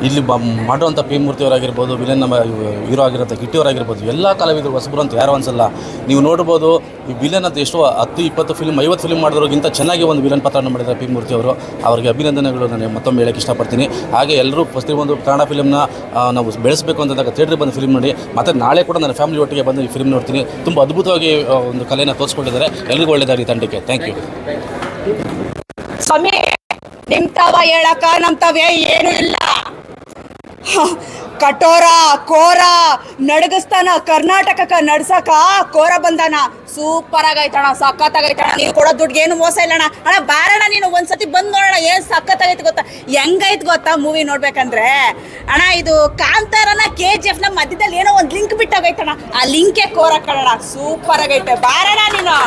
ಇಲ್ಲಿ ಬ ಮಾಡುವಂಥ ಪಿ ಮೂರ್ತಿಯವರಾಗಿರ್ಬೋದು, ವಿಲನ್ ನಮ್ಮ ಹೀರೋ ಆಗಿರೋಂಥ ಕಿಟ್ಟಿಯವರಾಗಿರ್ಬೋದು, ಎಲ್ಲ ಕಲಾವಿದರು ಹೊಸಬರು ಅಂತ ಯಾರು ಅನ್ಸಲ್ಲ. ನೀವು ನೋಡ್ಬೋದು, ಈ ವಿಲನ್ ಅಂತ ಎಷ್ಟೋ ಹತ್ತು, ಇಪ್ಪತ್ತು ಫಿಲ್ಮ್ ಐವತ್ತು ಫಿಲ್ಮ್ ಮಾಡಿದ್ರಿಗಿಂತ ಚೆನ್ನಾಗಿ ಒಂದು ವಿಲನ್ ಪಾತ್ರನ ಮಾಡಿದ್ದಾರೆ ಪಿ ಮೂರ್ತಿಯವರು. ಅವರಿಗೆ ಅಭಿನಂದನೆಗಳು, ನಾನು ಮತ್ತೊಮ್ಮೆ ಹೇಳಕ್ಕೆ ಇಷ್ಟಪಡ್ತೀನಿ. ಹಾಗೆ ಎಲ್ಲರೂ ಪ್ರತಿಯೊಂದು ಕನ್ನಡ ಫಿಲ್ಮ್ನ ನಾವು ಬೆಳೆಸಬೇಕು ಅಂತಂದಾಗ ಥಿಯೇಟ್ರಿಗೆ ಬಂದು ಫಿಲ್ಮ್ ನೋಡಿ. ಮತ್ತು ನಾಳೆ ಕೂಡ ನನ್ನ ಫ್ಯಾಮಿಲಿ ಒಟ್ಟಿಗೆ ಬಂದು ಈ ಫಿಲ್ಮ್ ನೋಡ್ತೀನಿ. ತುಂಬ ಅದ್ಭುತವಾಗಿ ಒಂದು ಕಲೆನ ತೋರಿಸ್ಕೊಂಡಿದ್ದಾರೆ. ಎಲ್ರಿಗೂ ಒಳ್ಳೆಯದಾಗಿ ತಂಡಕ್ಕೆ. ಥ್ಯಾಂಕ್ ಯು ಸ್ವಾಮಿ ನಿಮ್ತವ ಹೇಳಕ ನಮ್ತವೇ ಏನು ಇಲ್ಲ. ಕಠೋರ, ಕೋರ, ನಡಗಸ್ತಾನ, ಕರ್ನಾಟಕಕ್ಕೆ ನಡ್ಸಕ ಕೋರ ಬಂದಾನ. ಸೂಪರ್ ಆಗೈತಣ ಸಖತ್ತಾಗೈತಣ ನೀವು ಕೊಡೋ ದುಡ್ಡು ಏನು ಮೋಸ ಇಲ್ಲಣ್ಣ. ಅಣ್ಣ ಬಾರಣ ನೀನು ಒಂದ್ಸತಿ ಬಂದು ನೋಡೋಣ, ಏನ್ ಸಖತ್ತಾಗೈತೆ ಗೊತ್ತಾ? ಹೆಂಗೈತ್ ಗೊತ್ತಾ ಮೂವಿ ನೋಡ್ಬೇಕಂದ್ರೆ? ಅಣ್ಣ, ಇದು ಕಾಂತಾರನ ಕೆ ಜಿ ಎಫ್ನ ಮಧ್ಯದಲ್ಲಿ ಏನೋ ಒಂದ್ ಲಿಂಕ್ ಬಿಟ್ಟಾಗೈತಣ ಆ ಲಿಂಕೆ ಕೋರ ಕಣ ಸೂಪರ್ ಆಗೈತೆ. ಬಾರಣ ನೀನು.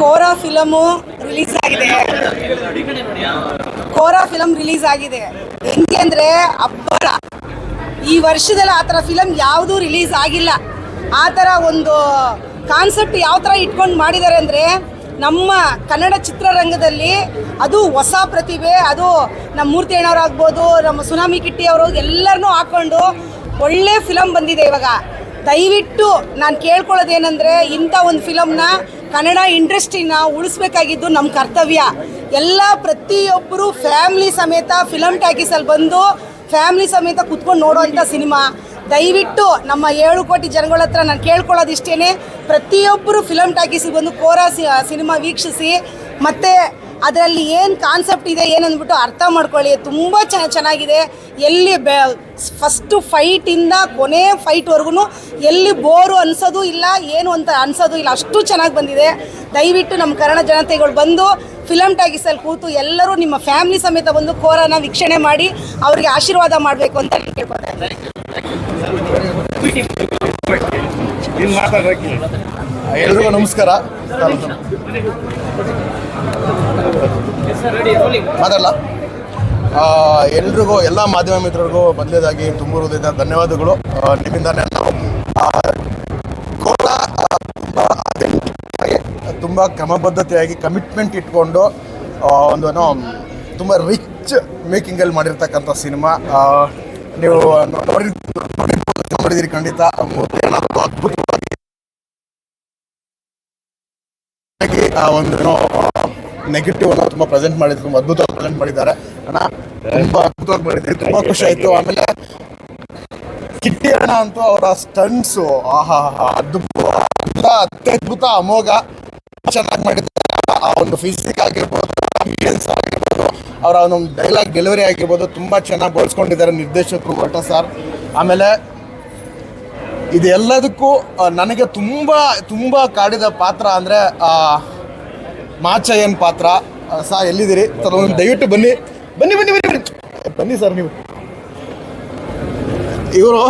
ಕೋರ ಫಿಲಮು ರಿಲೀಸ್ ಆಗಿದೆ. ಫಿಲಮ್ ರಿಲೀಸ್ ಆಗಿದೆ. ಹೆಂಗೆ ಅಂದರೆ ಅಬ್ಬರ ಈ ವರ್ಷದಲ್ಲಿ ಆ ಥರ ಫಿಲಮ್ ಯಾವುದೂ ರಿಲೀಸ್ ಆಗಿಲ್ಲ. ಆ ಥರ ಒಂದು ಕಾನ್ಸೆಪ್ಟ್ ಯಾವ ಥರ ಇಟ್ಕೊಂಡು ಮಾಡಿದ್ದಾರೆ ಅಂದರೆ, ನಮ್ಮ ಕನ್ನಡ ಚಿತ್ರರಂಗದಲ್ಲಿ ಅದು ಹೊಸ ಪ್ರತಿಭೆ, ಅದು ನಮ್ಮ ಮೂರ್ತಿ ಅಣ್ಣವ್ರಾಗ್ಬೋದು, ನಮ್ಮ ಸುನಾಮಿ ಕಿಟ್ಟಿ ಅವರು ಎಲ್ಲರನ್ನೂ ಹಾಕ್ಕೊಂಡು ಒಳ್ಳೆ ಫಿಲಮ್ ಬಂದಿದೆ ಇವಾಗ. ದಯವಿಟ್ಟು ನಾನು ಕೇಳ್ಕೊಳ್ಳೋದೇನೆಂದರೆ, ಇಂಥ ಒಂದು ಫಿಲಮ್ನ ಕನ್ನಡ ಇಂಡಸ್ಟ್ರಿನ ಉಳಿಸ್ಬೇಕಾಗಿದ್ದು ನಮ್ಮ ಕರ್ತವ್ಯ. ಎಲ್ಲ ಪ್ರತಿಯೊಬ್ಬರು ಫ್ಯಾಮ್ಲಿ ಸಮೇತ ಫಿಲಮ್ ಟ್ಯಾಕೀಸಲ್ಲಿ ಬಂದು ಫ್ಯಾಮ್ಲಿ ಸಮೇತ ಕುತ್ಕೊಂಡು ನೋಡುವಂಥ ಸಿನಿಮಾ. ದಯವಿಟ್ಟು ನಮ್ಮ ಏಳು ಕೋಟಿ ಜನಗಳ ಹತ್ರ ನಾನು ಕೇಳ್ಕೊಳ್ಳೋದಿಷ್ಟೇ ಪ್ರತಿಯೊಬ್ಬರು ಫಿಲಮ್ ಟ್ಯಾಕೀಸಿಗೆ ಬಂದು ಕೋರಾ ಸಿನಿಮಾ ವೀಕ್ಷಿಸಿ. ಮತ್ತು ಅದರಲ್ಲಿ ಏನು ಕಾನ್ಸೆಪ್ಟ್ ಇದೆ ಏನಂದ್ಬಿಟ್ಟು ಅರ್ಥ ಮಾಡ್ಕೊಳ್ಳಿ. ತುಂಬ ಚೆನ್ನ ಚೆನ್ನಾಗಿದೆ. ಎಲ್ಲಿ ಬೆ ಫಸ್ಟು ಫೈಟಿಂದ ಕೊನೆ ಫೈಟ್ವರೆಗೂ ಎಲ್ಲಿ ಬೋರು ಅನ್ಸೋದು ಇಲ್ಲ, ಏನು ಅಂತ ಅನ್ಸೋದು ಇಲ್ಲ. ಅಷ್ಟು ಚೆನ್ನಾಗಿ ಬಂದಿದೆ. ದಯವಿಟ್ಟು ನಮ್ಮ ಕನ್ನಡ ಜನತೆಗಳು ಬಂದು ಫಿಲಮ್ ಟ್ಯಾಗಿಸಲ್ಲಿ ಕೂತು ಎಲ್ಲರೂ ನಿಮ್ಮ ಫ್ಯಾಮಿಲಿ ಸಮೇತ ಬಂದು ಕೋರನ ವೀಕ್ಷಣೆ ಮಾಡಿ, ಅವರಿಗೆ ಆಶೀರ್ವಾದ ಮಾಡಬೇಕು ಅಂತ ಮಾತಾಡೋಕ್ಕೆ ಎಲ್ರಿಗೂ ನಮಸ್ಕಾರ. ಮಾತಾಡಲ್ಲ ಎಲ್ರಿಗೂ, ಎಲ್ಲ ಮಾಧ್ಯಮ ಮಿತ್ರರಿಗೂ ಮೊದಲೇದಾಗಿ ತುಂಬಿರುವುದರಿಂದ ಧನ್ಯವಾದಗಳು. ನಿಮ್ಮಿಂದ ತುಂಬ ಕ್ರಮಬದ್ಧತೆಯಾಗಿ ಕಮಿಟ್ಮೆಂಟ್ ಇಟ್ಕೊಂಡು ಒಂದು ತುಂಬ ರಿಚ್ ಮೇಕಿಂಗಲ್ಲಿ ಮಾಡಿರ್ತಕ್ಕಂಥ ಸಿನಿಮಾ. ನೀವು ನೋಡಿದಿರಿ ಖಂಡಿತ. ಮೂರ್ತಿ ಅಣ್ಣ ಅದ್ಭುತವಾಗಿ ಹಾಗಾಗಿ ಆ ಒಂದು ಏನೋ ನೆಗೆಟಿವ್ ಅನ್ನ ತುಂಬಾ ಪ್ರೆಸೆಂಟ್ ಮಾಡಿದ್ರು, ತುಂಬಾ ಅದ್ಭುತವಾಗಿ ಪ್ರೆಸೆಂಟ್ ಮಾಡಿದ್ದಾರೆ. ಅಣ್ಣ, ತುಂಬಾ ಅದ್ಭುತವಾಗಿ ಮಾಡಿದ್ರಿ ತುಂಬಾ ಖುಷಿ ಆಯ್ತು. ಆಮೇಲೆ ಕಿಟ್ಟಿ ಅಣ್ಣ ಅಂತೂ ಅವರ ಸ್ಟಂಟ್ಸು ಆಹಾ ಅದ್ಭುತ ಅತ್ಯದ್ಭುತ, ಅಮೋಘ. ಚೆನ್ನಾಗಿ ಮಾಡಿದ್ದಾರೆ. ಆ ಒಂದು ಫಿಸಿಕ್ ಆಗಿರ್ಬೋದು ಆಗಿರ್ಬೋದು, ಅವರ ಒಂದು ಡೈಲಾಗ್ ಡೆಲಿವರಿ ಆಗಿರ್ಬೋದು, ತುಂಬಾ ಚೆನ್ನಾಗಿ ಬಳಸ್ಕೊಂಡಿದ್ದಾರೆ ನಿರ್ದೇಶಕರು ಭಟ್ಟ ಸರ್ ಆಮೇಲೆ ಇದೆಲ್ಲದಕ್ಕೂ ನನಗೆ ತುಂಬ ತುಂಬ ಕಾಡಿದ ಪಾತ್ರ ಅಂದರೆ ಮಾಚಯ್ಯನ್ ಪಾತ್ರ. ಸಾ, ಎಲ್ಲಿದ್ದೀರಿ? ಸರ್ ದಯವಿಟ್ಟು ಬನ್ನಿ. ಬನ್ನಿ ಬನ್ನಿ ಬನ್ನಿ ಬನ್ನಿ. ಸರ್ ನೀವು. ಇವರು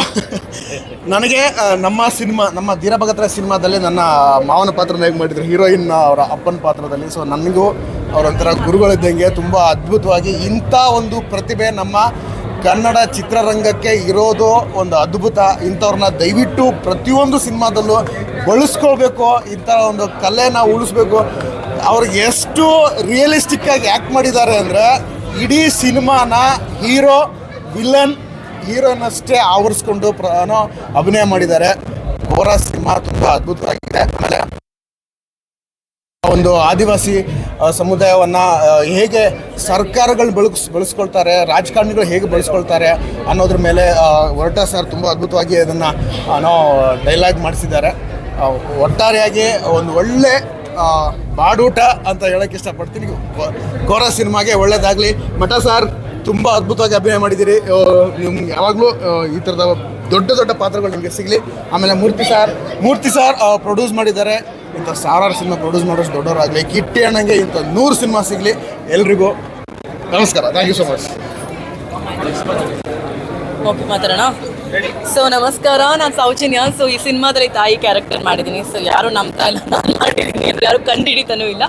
ನನಗೆ ನಮ್ಮ ಸಿನಿಮಾ, ನಮ್ಮ ಧೀರಭಗತ್ರ ಸಿನಿಮಾದಲ್ಲಿ ನನ್ನ ಮಾವನ ಪಾತ್ರನ ಹೇಗೆ ಮಾಡಿದ್ರು? ಹೀರೋಯಿನ್ ಅವರ ಅಪ್ಪನ ಪಾತ್ರದಲ್ಲಿ. ಸೊ ನನಗೂ ಅವರೊಂಥರ ಗುರುಗಳಿದ್ದಂಗೆ ತುಂಬ ಅದ್ಭುತವಾಗಿ ಇಂಥ ಒಂದು ಪ್ರತಿಭೆ ನಮ್ಮ ಕನ್ನಡ ಚಿತ್ರರಂಗಕ್ಕೆ ಇರೋದು ಒಂದು ಅದ್ಭುತ. ಇಂಥವ್ರನ್ನ ದಯವಿಟ್ಟು ಪ್ರತಿಯೊಂದು ಸಿನಿಮಾದಲ್ಲೂ ಬಳಸ್ಕೊಳ್ಬೇಕು. ಇಂಥ ಒಂದು ಕಲೆನ ಉಳಿಸ್ಬೇಕು. ಅವ್ರಿಗೆ ಎಷ್ಟು ರಿಯಲಿಸ್ಟಿಕ್ ಆಗಿ ಆ್ಯಕ್ಟ್ ಮಾಡಿದ್ದಾರೆ ಅಂದರೆ ಇಡೀ ಸಿನಿಮಾನ ಹೀರೋ ವಿಲನ್ ಹೀರೋನಷ್ಟೇ ಆವರಿಸ್ಕೊಂಡು ಏನೋ ಅಭಿನಯ ಮಾಡಿದ್ದಾರೆ. ಕೋರ ಸಿನಿಮಾ ತುಂಬ ಅದ್ಭುತವಾಗಿದೆ. ಆಮೇಲೆ ಒಂದು ಆದಿವಾಸಿ ಸಮುದಾಯವನ್ನು ಹೇಗೆ ಸರ್ಕಾರಗಳು ಬಳಸ್ ಬಳಸ್ಕೊಳ್ತಾರೆ, ರಾಜಕಾರಣಿಗಳು ಹೇಗೆ ಬಳಸ್ಕೊಳ್ತಾರೆ ಅನ್ನೋದ್ರ ಮೇಲೆ ಒರಟ ಸರ್ ತುಂಬ ಅದ್ಭುತವಾಗಿ ಅದನ್ನು ಏನೋ ಡೈಲಾಗ್ ಮಾಡಿಸಿದ್ದಾರೆ. ಒಟ್ಟಾರೆಯಾಗಿ ಒಂದು ಒಳ್ಳೆ ಬಾಡೂಟ ಅಂತ ಹೇಳಕ್ಕೆ ಇಷ್ಟಪಡ್ತೀನಿ. ಕೋರ ಸಿನಿಮಾಗೆ ಒಳ್ಳೇದಾಗಲಿ. ಮಠ ಸರ್ ತುಂಬ ಅದ್ಭುತವಾಗಿ ಅಭಿನಯ ಮಾಡಿದ್ದೀರಿ. ನಿಮ್ಗೆ ಯಾವಾಗಲೂ ಈ ಥರದ ದೊಡ್ಡ ದೊಡ್ಡ ಪಾತ್ರಗಳು ನಿಮಗೆ ಸಿಗಲಿ. ಆಮೇಲೆ Murthy sir Murthy sir produce ಮಾಡಿದ್ದಾರೆ. ಇಂಥ ಸಾವಿರಾರು ಸಿನಿಮಾ ಪ್ರೊಡ್ಯೂಸ್ ಮಾಡೋಷ್ಟು ದೊಡ್ಡವರಾಗಲಿ. ಕಿಟ್ಟಿ ಅಣ್ಣಂಗೆ ಇಂಥ ನೂರು ಸಿನಿಮಾ ಸಿಗಲಿ. ಎಲ್ರಿಗೂ ನಮಸ್ಕಾರ. ಥ್ಯಾಂಕ್ ಯು ಸೊ ಮಚ್ ಮಾತಾಡೋಣ? ಸೊ ನಮಸ್ಕಾರ. ನಾನು ಸೌಜನ್ಯ ಸೊ ಈ ಸಿನಿಮಾದಲ್ಲಿ ತಾಯಿ ಕ್ಯಾರೆಕ್ಟರ್ ಮಾಡಿದ್ದೀನಿ ಸೊ ಯಾರು ನಂಬ್ತಾ ಇಲ್ಲ. ನಾನು ಮಾಡಿದ್ದೀನಿ ಅಂದರೆ ಯಾರು ಕಂಡು ಹಿಡಿತಾನೂ ಇಲ್ಲ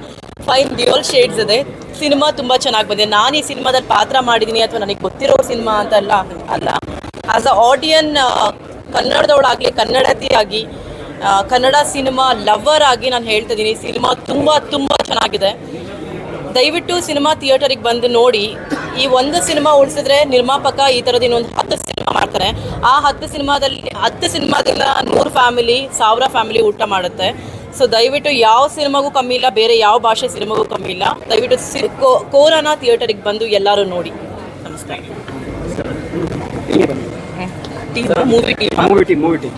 ಫೈನ್ ಡ್ಯೂಯಲ್ ಶೇಡ್ಸ್ ಇದೆ. ಸಿನಿಮಾ ತುಂಬ ಚೆನ್ನಾಗಿ ಬಂದಿದೆ. ನಾನು ಈ ಸಿನಿಮಾದಲ್ಲಿ ಪಾತ್ರ ಮಾಡಿದ್ದೀನಿ ಅಥವಾ ನನಗೆ ಗೊತ್ತಿರೋ ಸಿನಿಮಾ ಅಂತ ಅಲ್ಲ. ಆಸ್ ಅ ಆಡಿಯನ್ ಕನ್ನಡದವಳಾಗಲಿ, ಕನ್ನಡತಿಯಾಗಿ ಕನ್ನಡ ಸಿನಿಮಾ ಲವರ್ ಆಗಿ ನಾನು ಹೇಳ್ತಾ ಇದ್ದೀನಿ ಸಿನಿಮಾ ತುಂಬ ತುಂಬ ಚೆನ್ನಾಗಿದೆ. ದಯವಿಟ್ಟು ಸಿನಿಮಾ ಥಿಯೇಟರಿಗೆ ಬಂದು ನೋಡಿ. ಈ ಒಂದು ಸಿನಿಮಾ ಉಳಿಸಿದ್ರೆ ನಿರ್ಮಾಪಕ ಈ ಥರದ ಇನ್ನೊಂದು ಹತ್ತು ಮಾಡ್ತಾರೆ. ಆ ಹತ್ತು ಸಿನಿಮಾದಲ್ಲಿ ಹತ್ತು ಸಿನಿಮಾದಿಂದ ನೂರು ಫ್ಯಾಮಿಲಿ ಸಾವಿರ ಫ್ಯಾಮಿಲಿ ಊಟ ಮಾಡುತ್ತೆ. ಸೊ ದಯವಿಟ್ಟು ಯಾವ ಸಿನಿಮಾಗೂ ಕಮ್ಮಿ ಇಲ್ಲ ಬೇರೆ ಯಾವ ಭಾಷೆ ಸಿನಿಮಾಗೂ ಕಮ್ಮಿ ಇಲ್ಲ. ದಯವಿಟ್ಟು ಸಿ ಕೋ- ಕೋರನ ಥಿಯೇಟರಿಗೆ ಬಂದು ಎಲ್ಲರೂ ನೋಡಿ. ನಮಸ್ಕಾರ. Movie team movie team movie team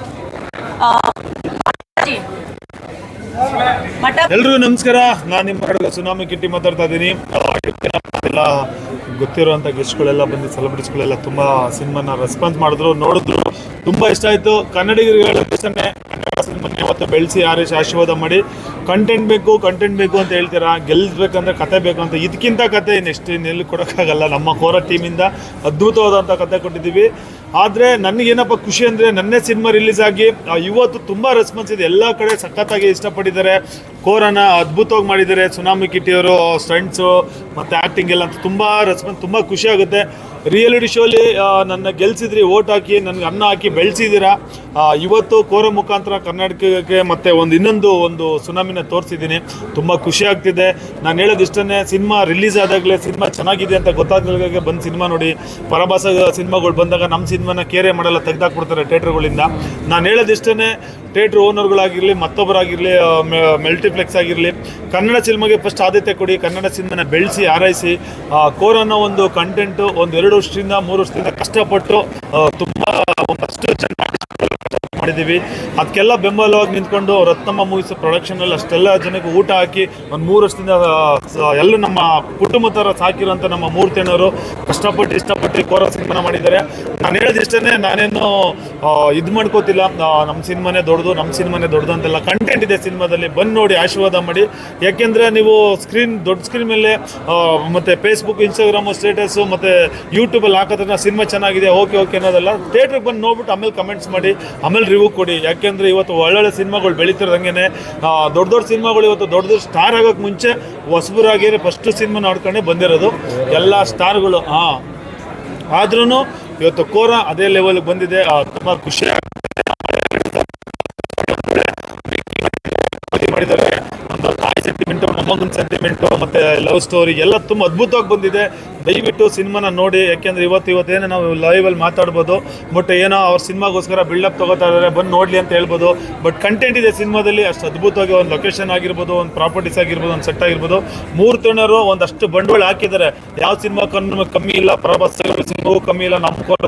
ಎಲ್ರಿಗೂ ನಮಸ್ಕಾರ. ನಾನು ನಿಮ್ಮ ಕಡೆ ಸುನಾಮಿ ಕಿಟ್ಟಿ ಮಾತಾಡ್ತಾ ಇದ್ದೀನಿ. ಎಲ್ಲ ಗೊತ್ತಿರುವಂಥ ಗೆಸ್ಟ್ಗಳೆಲ್ಲ ಬಂದು ಸೆಲೆಬ್ರಿಟೀಸ್ಗಳೆಲ್ಲ ತುಂಬ ಸಿನಿಮಾನ ರೆಸ್ಪಾನ್ಸ್ ಮಾಡಿದ್ರು, ನೋಡಿದ್ರು. ತುಂಬ ಇಷ್ಟ ಆಯಿತು. ಕನ್ನಡಿಗರಿಗೆ ಕನ್ನಡ ಸಿನಿಮಾ ಯಾವತ್ತು ಬೆಳೆಸಿ ಆರೇಶ್ ಆಶೀರ್ವಾದ ಮಾಡಿ. ಕಂಟೆಂಟ್ ಬೇಕು ಕಂಟೆಂಟ್ ಬೇಕು ಅಂತ ಹೇಳ್ತೀರಾ? ಗೆಲ್ಲಬೇಕಂದ್ರೆ ಕತೆ ಬೇಕು ಅಂತ. ಇದಕ್ಕಿಂತ ಕತೆ ನೆಕ್ಸ್ಟ್ ಇನ್ನೆಲ್ಲೂ ಕೊಡೋಕ್ಕಾಗಲ್ಲ. ನಮ್ಮ ಕೋರ ಟೀಮಿಂದ ಅದ್ಭುತವಾದಂಥ ಕತೆ ಕೊಟ್ಟಿದ್ದೀವಿ. ಆದರೆ ನನಗೇನಪ್ಪ ಖುಷಿ ಅಂದರೆ ನನ್ನೇ ಸಿನಿಮಾ ರಿಲೀಸ್ ಆಗಿ ಇವತ್ತು ತುಂಬ ರೆಸ್ಪಾನ್ಸ್ ಇದೆ. ಎಲ್ಲ ಕಡೆ ಸಖತ್ತಾಗಿ ಇಷ್ಟಪಟ್ಟಿದ್ದಾರೆ. ಕೋರನ ಅದ್ಭುತವಾಗಿ ಮಾಡಿದ್ದಾರೆ. ಸುನಾಮಿ ಕಿಟ್ಟಿಯವರು ಸ್ಟಂಟ್ಸು ಮತ್ತು ಆ್ಯಕ್ಟಿಂಗ್ ಎಲ್ಲ ಅಂತ ತುಂಬ ರೆಸ್ಪಾನ್ಸ್ ತುಂಬ ಖುಷಿ ಆಗುತ್ತೆ. ರಿಯಾಲಿಟಿ ಶೋಲಿ ನನ್ನ ಗೆಲ್ಸಿದ್ರಿ ಓಟ್ ಹಾಕಿ ನನಗೆ ಅನ್ನ ಹಾಕಿ ಬೆಳೆಸಿದ್ದೀರಾ ಇವತ್ತು ಕೋರ ಮುಖಾಂತರ ಕರ್ನಾಟಕಕ್ಕೆ ಮತ್ತೆ ಒಂದು ಇನ್ನೊಂದು ಒಂದು ಸುನಾಮಿನ ತೋರಿಸಿದ್ದೀನಿ. ತುಂಬ ಖುಷಿ ಆಗ್ತಿದೆ. ನಾನು ಹೇಳೋದಿಷ್ಟೇ ಸಿನಿಮಾ ರಿಲೀಸ್ ಆದಾಗಲೇ ಸಿನಿಮಾ ಚೆನ್ನಾಗಿದೆ ಅಂತ ಗೊತ್ತಾಗಲಿಕ್ಕೆ ಬಂದು ಸಿನಿಮಾ ನೋಡಿ. ಪರಭಾಸ ಸಿನಿಮಾಗಳು ಬಂದಾಗ ನಮ್ಮ ಸಿನಿಮಾನ ಕೇರೆ ಮಾಡಲ್ಲ ತೆಗೆದಾಕ್ಬಿಡ್ತಾರೆ ಥಿಯೇಟ್ರ್ಗಳಿಂದ. ನಾನು ಹೇಳೋದಿಷ್ಟೇ ಥಿಯೇಟ್ರ್ ಓನರ್ಗಳಾಗಿರಲಿ ಮತ್ತೊಬ್ಬರಾಗಿರಲಿ ಮಲ್ಟಿಪ್ಲೆಕ್ಸ್ ಆಗಿರಲಿ ಕನ್ನಡ ಸಿನಿಮಾಗೆ ಫಸ್ಟ್ ಆದ್ಯತೆ ಕೊಡಿ ಕನ್ನಡ ಸಿನಿಮಾನ ಬೆಳೆಸಿ ಆರೈಸಿ ಆ, ಕೋರ್ ಅನ್ನೋ ಒಂದು ಕಂಟೆಂಟು ಒಂದು ಎರಡು ವರ್ಷದಿಂದ ಮೂರು ವರ್ಷದಿಂದ ಕಷ್ಟಪಟ್ಟು ತುಂಬ ಚೆನ್ನಾಗಿ ಮಾಡಿದ್ದೀವಿ. ಅದಕ್ಕೆಲ್ಲ ಬೆಂಬಲವಾಗಿ ನಿಂತ್ಕೊಂಡು ರತ್ನಮ್ಮ ಮೂವೀಸ್ ಪ್ರೊಡಕ್ಷನಲ್ಲಿ ಅಷ್ಟೆಲ್ಲ ಜನಕ್ಕೆ ಊಟ ಹಾಕಿ ಒಂದು ಮೂರು ವರ್ಷದಿಂದ ಎಲ್ಲ ನಮ್ಮ ಕುಟುಂಬ ಥರ ಸಾಕಿರೋಂಥ ನಮ್ಮ ಮೂರ್ತಿಯಣ್ಣವರು ಕಷ್ಟಪಟ್ಟು ಇಷ್ಟಪಟ್ಟು ಕೋರ ಸಿನಿಮಾ ಮಾಡಿದ್ದಾರೆ. ನಾನು ಹೇಳೋದಿಷ್ಟೇ ನಾನೇನು ಇದು ಮಾಡ್ಕೋತಿಲ್ಲ. ನಮ್ಮ ಸಿನಿಮಾನೇ ದೊಡ್ಡದು ನಮ್ಮ ಸಿನಿಮಾನೇ ದೊಡ್ಡದು ಅಂತೆಲ್ಲ ಕಂಟೆಂಟ್ ಇದೆ ಸಿನಿಮಾದಲ್ಲಿ. ಬಂದು ನೋಡಿ ಆಶೀರ್ವಾದ ಮಾಡಿ. ಯಾಕೆಂದರೆ ನೀವು ಸ್ಕ್ರೀನ್ ದೊಡ್ಡ ಸ್ಕ್ರೀನ್ ಮೇಲೆ ಮತ್ತೆ ಫೇಸ್ಬುಕ್ ಇನ್ಸ್ಟಾಗ್ರಾಮು ಸ್ಟೇಟಸ್ಸು ಮತ್ತು ಯೂಟ್ಯೂಬಲ್ಲಿ ಹಾಕೋದ್ರೆ ಸಿನಿಮಾ ಚೆನ್ನಾಗಿದೆ, ಓಕೆ ಓಕೆ ಅನ್ನೋದಲ್ಲ ಥಿಯೇಟ್ರಿಗೆ ಬಂದು ನೋಡ್ಬಿಟ್ಟು ಆಮೇಲೆ ಕಮೆಂಟ್ಸ್ ಮಾಡಿ. ಆಮೇಲೆ ರಿವ್ಯೂ ಕೊಡಿ. ಯಾಕೆಂದರೆ ಇವತ್ತು ಒಳ್ಳೊಳ್ಳೆ ಸಿನಿಮಾಗಳು ಬೆಳೀತಿರೋದಂಗೆ ದೊಡ್ಡ ದೊಡ್ಡ ಸಿನಿಮಾಗಳು ಇವತ್ತು ದೊಡ್ಡ ದೊಡ್ಡ ಸ್ಟಾರ್ ಆಗೋಕ್ಕೆ ಮುಂಚೆ ಹೊಸಬರಾಗಿ ಫಸ್ಟ್ ಸಿನಿಮಾ ನೋಡ್ಕೊಂಡೆ ಬಂದಿರೋದು. ಎಲ್ಲ ಸ್ಟಾರ್ಗಳು ಹಾಂ. ಆದ್ರೂ ಇವತ್ತು ಕೋರ ಅದೇ ಲೆವೆಲ್ಗೆ ಬಂದಿದೆ. ತುಂಬ ಖುಷಿ ಸೆಂಟಿಮೆಂಟು ಮೊಮ್ಮಗನ ಸೆಂಟಿಮೆಂಟು, ಮತ್ತು ಲವ್ ಸ್ಟೋರಿ ಎಲ್ಲ ತುಂಬ ಅದ್ಭುತವಾಗಿ ಬಂದಿದೆ. ದಯವಿಟ್ಟು ಸಿನಿಮಾನ ನೋಡಿ, ಯಾಕೆಂದರೆ ಇವತ್ತು ಇವತ್ತೇನು ನಾವು ಲೈವಲ್ಲಿ ಮಾತಾಡ್ಬೋದು. ಬಟ್ ಏನೋ ಅವ್ರ ಸಿನಿಮಾಗೋಸ್ಕರ ಬಿಲ್ಡಪ್ ತೊಗೋತಾ ಇದ್ದಾರೆ ಬಂದು ನೋಡಲಿ ಅಂತ ಹೇಳ್ಬೋದು. ಬಟ್ ಕಂಟೆಂಟ್ ಇದೆ ಸಿನಿಮಾದಲ್ಲಿ, ಅಷ್ಟು ಅದ್ಭುತವಾಗಿ ಒಂದು ಲೊಕೇಶನ್ ಆಗಿರ್ಬೋದು, ಒಂದು ಪ್ರಾಪರ್ಟೀಸ್ ಆಗಿರ್ಬೋದು, ಒಂದು ಸೆಟ್ ಆಗಿರ್ಬೋದು. ಮೂರು ತಣ್ಣರು ಒಂದಷ್ಟು ಬಂಡವಾಳ ಹಾಕಿದ್ದಾರೆ. ಯಾವ ಸಿನಿಮಾ ಕಮ್ಮಿ ಇಲ್ಲ, ಪ್ರಭಾಸ್ ಸಿನಿಮಾಗೂ ಕಮ್ಮಿ ಇಲ್ಲ, ನಮ್ಮ ಕೋಟ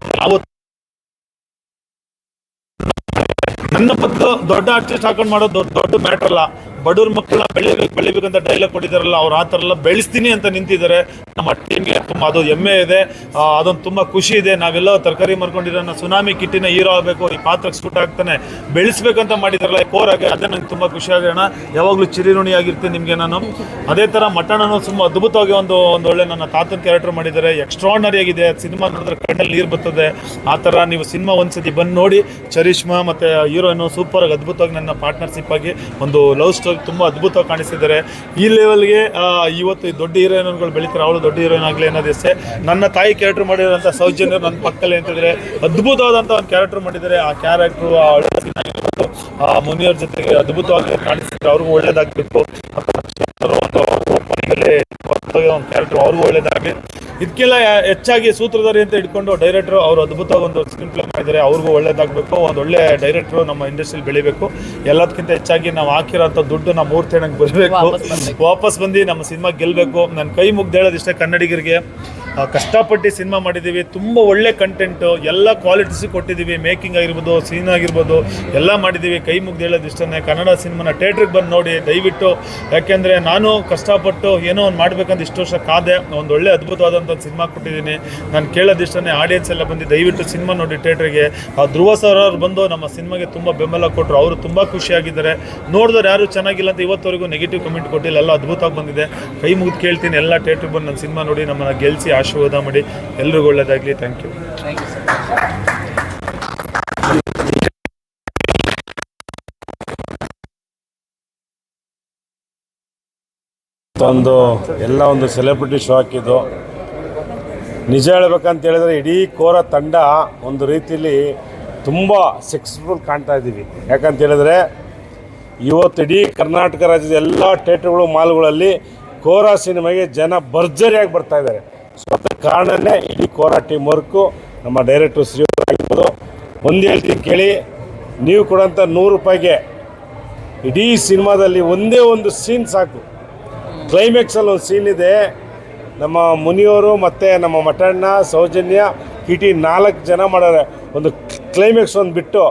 ನನ್ನ ಮತ್ತು ದೊಡ್ಡ ಆರ್ಟಿಸ್ಟ್ ಹಾಕೊಂಡು ಮಾಡೋದು ದೊಡ್ಡ ದೊಡ್ಡ ಮ್ಯಾಟರ್ ಅಲ್ಲ. ಬಡವ್ರ ಮಕ್ಕಳನ್ನ ಬೆಳಿಬೇಕು ಬೆಳಿಬೇಕಂತ ಡೈಲಾಗ್ ಕೊಟ್ಟಿದ್ದಾರಲ್ಲ, ಅವ್ರು ಆ ಥರ ಎಲ್ಲ ಬೆಳೆಸ್ತೀನಿ ಅಂತ ನಿಂತಿದ್ದಾರೆ. ನಮ್ಮ ಟೀಮ್ಗೆ ತುಂಬ ಅದು ಹೆಮ್ಮೆ ಇದೆ. ಅದೊಂದು ತುಂಬ ಖುಷಿ ಇದೆ. ನಾವೆಲ್ಲ ತರಕಾರಿ ಮಾರ್ಕೊಂಡಿರೋ ಸುನಾಮಿ ಕಿಟ್ಟಿನ ಹೀರೋ ಆಗಬೇಕು, ಈ ಪಾತ್ರಕ್ಕೆ ಸ್ಕೂಟ್ ಆಗ್ತಾನೆ, ಬೆಳೆಸ್ಬೇಕಂತ ಮಾಡಿದಾರಲ್ಲ ಕೋರಾಗೆ ಅದೇ ನಂಗೆ ತುಂಬ ಖುಷಿ ಆಗೋಣ ಯಾವಾಗಲೂ ಚಿರಿರುಣಿ ಆಗಿರ್ತೀನಿ ನಿಮಗೆ ನಾನು. ಅದೇ ಥರ ಮಟಣನು ತುಂಬ ಅದ್ಭುತವಾಗಿ ಒಂದು ಒಂದು ಒಳ್ಳೆ ನನ್ನ ತಾತನ ಕ್ಯಾರೆಕ್ಟರ್ ಮಾಡಿದ್ದಾರೆ. ಎಕ್ಸ್ಟ್ರಾಡ್ನರಿ ಆಗಿದೆ. ಸಿನಿಮಾ ನೋಡಿದ್ರೆ ಕಣ್ಣಲ್ಲಿ ನೀರು ಬರ್ತದೆ. ಆ ಥರ ನೀವು ಸಿನಿಮಾ ಒಂದ್ಸತಿ ಬಂದು ನೋಡಿ, ಚರಿಷ್ಮಾ ಮತ್ತು ಹೀರೋಯಿನು ಸೂಪರಾಗಿ ಅದ್ಭುತವಾಗಿ ನನ್ನ ಪಾರ್ಟ್ನರ್ಶಿಪ್ ಆಗಿ ಒಂದು ಲವ್ ಸ್ಟೋರಿ ತುಂಬ ಅದ್ಭುತವಾಗಿ ಕಾಣಿಸ್ತಿದ್ದಾರೆ ಈ ಲೆವೆಲ್ಗೆ ಇವತ್ತು ದೊಡ್ಡ ಹೀರೋಯಿನ್ಗಳು ಬೆಳೀತಾರೆ. ಅವಳು ದೊಡ್ಡ ಹೀರೋಯಿನ್ ಆಗಲಿ ಅನ್ನೋದಿಷ್ಟೇ ನನ್ನ ತಾಯಿ ಕ್ಯಾರೆಕ್ಟರ್ ಮಾಡಿರೋಂಥ ಸೌಜನ್ಯ ನನ್ನ ಪಕ್ಕದಲ್ಲಿ ಅಂತಿದ್ರೆ ಅದ್ಭುತವಾದಂಥ ಒಂದು ಕ್ಯಾರೆಕ್ಟರ್ ಮಾಡಿದ್ದಾರೆ. ಆ ಕ್ಯಾರೆಕ್ಟ್ರು ಆ ಆ ಮುನಿಯವ್ರ ಜೊತೆಗೆ ಅದ್ಭುತವಾಗಿ ಕಾಣಿಸ್ತಿದ್ರೆ ಅವ್ರಿಗೂ ಒಳ್ಳೇದಾಗಬೇಕು. ಒಂದು ಕ್ಯಾರೆಕ್ಟರ್ ಅವ್ರಿಗೂ ಒಳ್ಳೇದಾಗಲಿ. ಇದಕ್ಕೆಲ್ಲ ಹೆಚ್ಚಾಗಿ ಸೂತ್ರಧಾರಿ ಅಂತ ಇಟ್ಕೊಂಡು ಡೈರೆಕ್ಟರ್ ಅವರು ಅದ್ಭುತ ಒಂದು ಸ್ಕ್ರೀನ್ ಪ್ಲೇ ಮಾಡಿದ್ದಾರೆ. ಅವ್ರಿಗೂ ಒಳ್ಳೇದಾಗಬೇಕು. ಒಂದು ಒಳ್ಳೆ ಡೈರೆಕ್ಟ್ರು ನಮ್ಮ ಇಂಡಸ್ಟ್ರಿಲಿ ಬೆಳಿಬೇಕು. ಎಲ್ಲದಕ್ಕಿಂತ ಹೆಚ್ಚಾಗಿ ನಾವು ಹಾಕಿರೋಂಥ ದುಡ್ಡು ನಮ್ಮ ಮೂರ್ತಿ ತಿಂಗಳಿಗೆ ಬರಬೇಕು. ವಾಪಸ್. ಬಂದು ನಮ್ಮ ಸಿನಿಮಾ ಗೆಲ್ಲಬೇಕು ನನ್ನ ಕೈ ಮುಗ್ದು ಹೇಳೋದಿಷ್ಟೇ ಕನ್ನಡಿಗರಿಗೆ. ಕಷ್ಟಪಟ್ಟು ಸಿನಿಮಾ ಮಾಡಿದ್ದೀವಿ ತುಂಬ ಒಳ್ಳೆ ಕಂಟೆಂಟು ಎಲ್ಲ ಕ್ವಾಲಿಟೀಸ್ ಕೊಟ್ಟಿದ್ದೀವಿ ಮೇಕಿಂಗ್ ಆಗಿರ್ಬೋದು ಸೀನ್ ಆಗಿರ್ಬೋದು ಎಲ್ಲ ಮಾಡಿದ್ದೀವಿ ಕೈ ಮುಗ್ದು ಹೇಳೋದಿಷ್ಟೇ ಕನ್ನಡ ಸಿನಿಮಾನ ಥಿಯೇಟ್ರಿಗೆ ಬಂದು ನೋಡಿ ದಯವಿಟ್ಟು. ಯಾಕೆಂದರೆ ನಾನು ಕಷ್ಟಪಟ್ಟು ಏನೋ ಒಂದು ಮಾಡ್ಬೇಕಂತ ಇಷ್ಟು ವರ್ಷ ಕಾದೆ ಒಂದು ಒಳ್ಳೆ ಅದ್ಭುತವಾದಂಥ ಸಿನಿಮಾ ಕೊಟ್ಟಿದ್ದೀನಿ. ನಾನು ಕೇಳೋದಿಷ್ಟನೇ ಆಡಿಯನ್ಸ್ ಎಲ್ಲ ಬಂದು ದಯವಿಟ್ಟು ಸಿನಿಮಾ ನೋಡಿ ಥಿಯೇಟ್ರಿಗೆ. ಆ ಧ್ರುವ ಸರ್ ಅವರು ಬಂದು ನಮ್ಮ ಸಿನಿಮಾಗೆ ತುಂಬ ಬೆಂಬಲ ಕೊಟ್ಟರು ಅವರು ತುಂಬ ಖುಷಿಯಾಗಿದ್ದಾರೆ. ನೋಡಿದ್ರೆ ಯಾರು ಚೆನ್ನಾಗಿಲ್ಲ ಅಂತ ಇವತ್ತವರೆಗೂ ನೆಗೆಟಿವ್ ಕಮೆಂಟ್ ಕೊಟ್ಟಿಲ್ಲ. ಎಲ್ಲ ಅದ್ಭುತವಾಗಿ ಬಂದಿದೆ. ಕೈ ಮುಗಿದು ಕೇಳ್ತೀನಿ. ಎಲ್ಲ ಥಿಯೇಟ್ರಿಗೆ ಬಂದು ನನ್ನ ಸಿನಿಮಾ ನೋಡಿ ನಮ್ಮನ್ನು ಗೆಲ್ಲಿಸಿ ಆಶೀರ್ವಾದ ಮಾಡಿ. ಎಲ್ರಿಗೂ ಯು ಥ್ಯಾಂಕ್ ಯು ಒಂದು ಎಲ್ಲ ಒಂದು ಸೆಲೆಬ್ರಿಟಿ ಶೋ ಹಾಕಿದ್ದು. ನಿಜ ಹೇಳ್ಬೇಕಂತ ಹೇಳಿದ್ರೆ ಇಡೀ ಕೋರ ತಂಡ ಒಂದು ರೀತಿಯಲ್ಲಿ ತುಂಬ ಸಕ್ಸಸ್ಫುಲ್ ಕಾಣ್ತಾ ಇದ್ದೀವಿ. ಯಾಕಂತ ಹೇಳಿದ್ರೆ ಇವತ್ತು ಇಡೀ ಕರ್ನಾಟಕ ರಾಜ್ಯದ ಎಲ್ಲ ಥಿಯೇಟ್ರ್ಗಳು ಮಾಲ್ಗಳಲ್ಲಿ ಕೋರ ಸಿನಿಮಾಗೆ ಜನ ಭರ್ಜರಿಯಾಗಿ ಬರ್ತಾ ಇದ್ದಾರೆ. ಸೊ ಅದರ ಕಾರಣನೇ ಇಡೀ ಕೋರ ಟೀಮ್ ವರ್ಕು ನಮ್ಮ ಡೈರೆಕ್ಟರ್ ಶ್ರೀ ಆಗಿರ್ಬೋದು. ಒಂದು ಹೇಳ್ತೀನಿ ಕೇಳಿ, ನೀವು ಕೊಡೋಂಥ ನೂರು ರೂಪಾಯಿಗೆ ಇಡೀ ಸಿನಿಮಾದಲ್ಲಿ ಒಂದೇ ಒಂದು ಸೀನ್ ಸಾಕು. ಕ್ಲೈಮ್ಯಾಕ್ಸಲ್ಲಿ ಒಂದು ಸೀನ್ ಇದೆ. ನಮ್ಮ ಮುನಿಯವರು ಮತ್ತು ನಮ್ಮ ಮಠಣ್ಣ, ಸೌಜನ್ಯ, ಕಿಟಿ ನಾಲ್ಕು ಜನ ಮಾಡೋರೆ ಒಂದು ಕ್ಲೈಮ್ಯಾಕ್ಸ್ ಒಂದು ಬಿಟ್ಟು.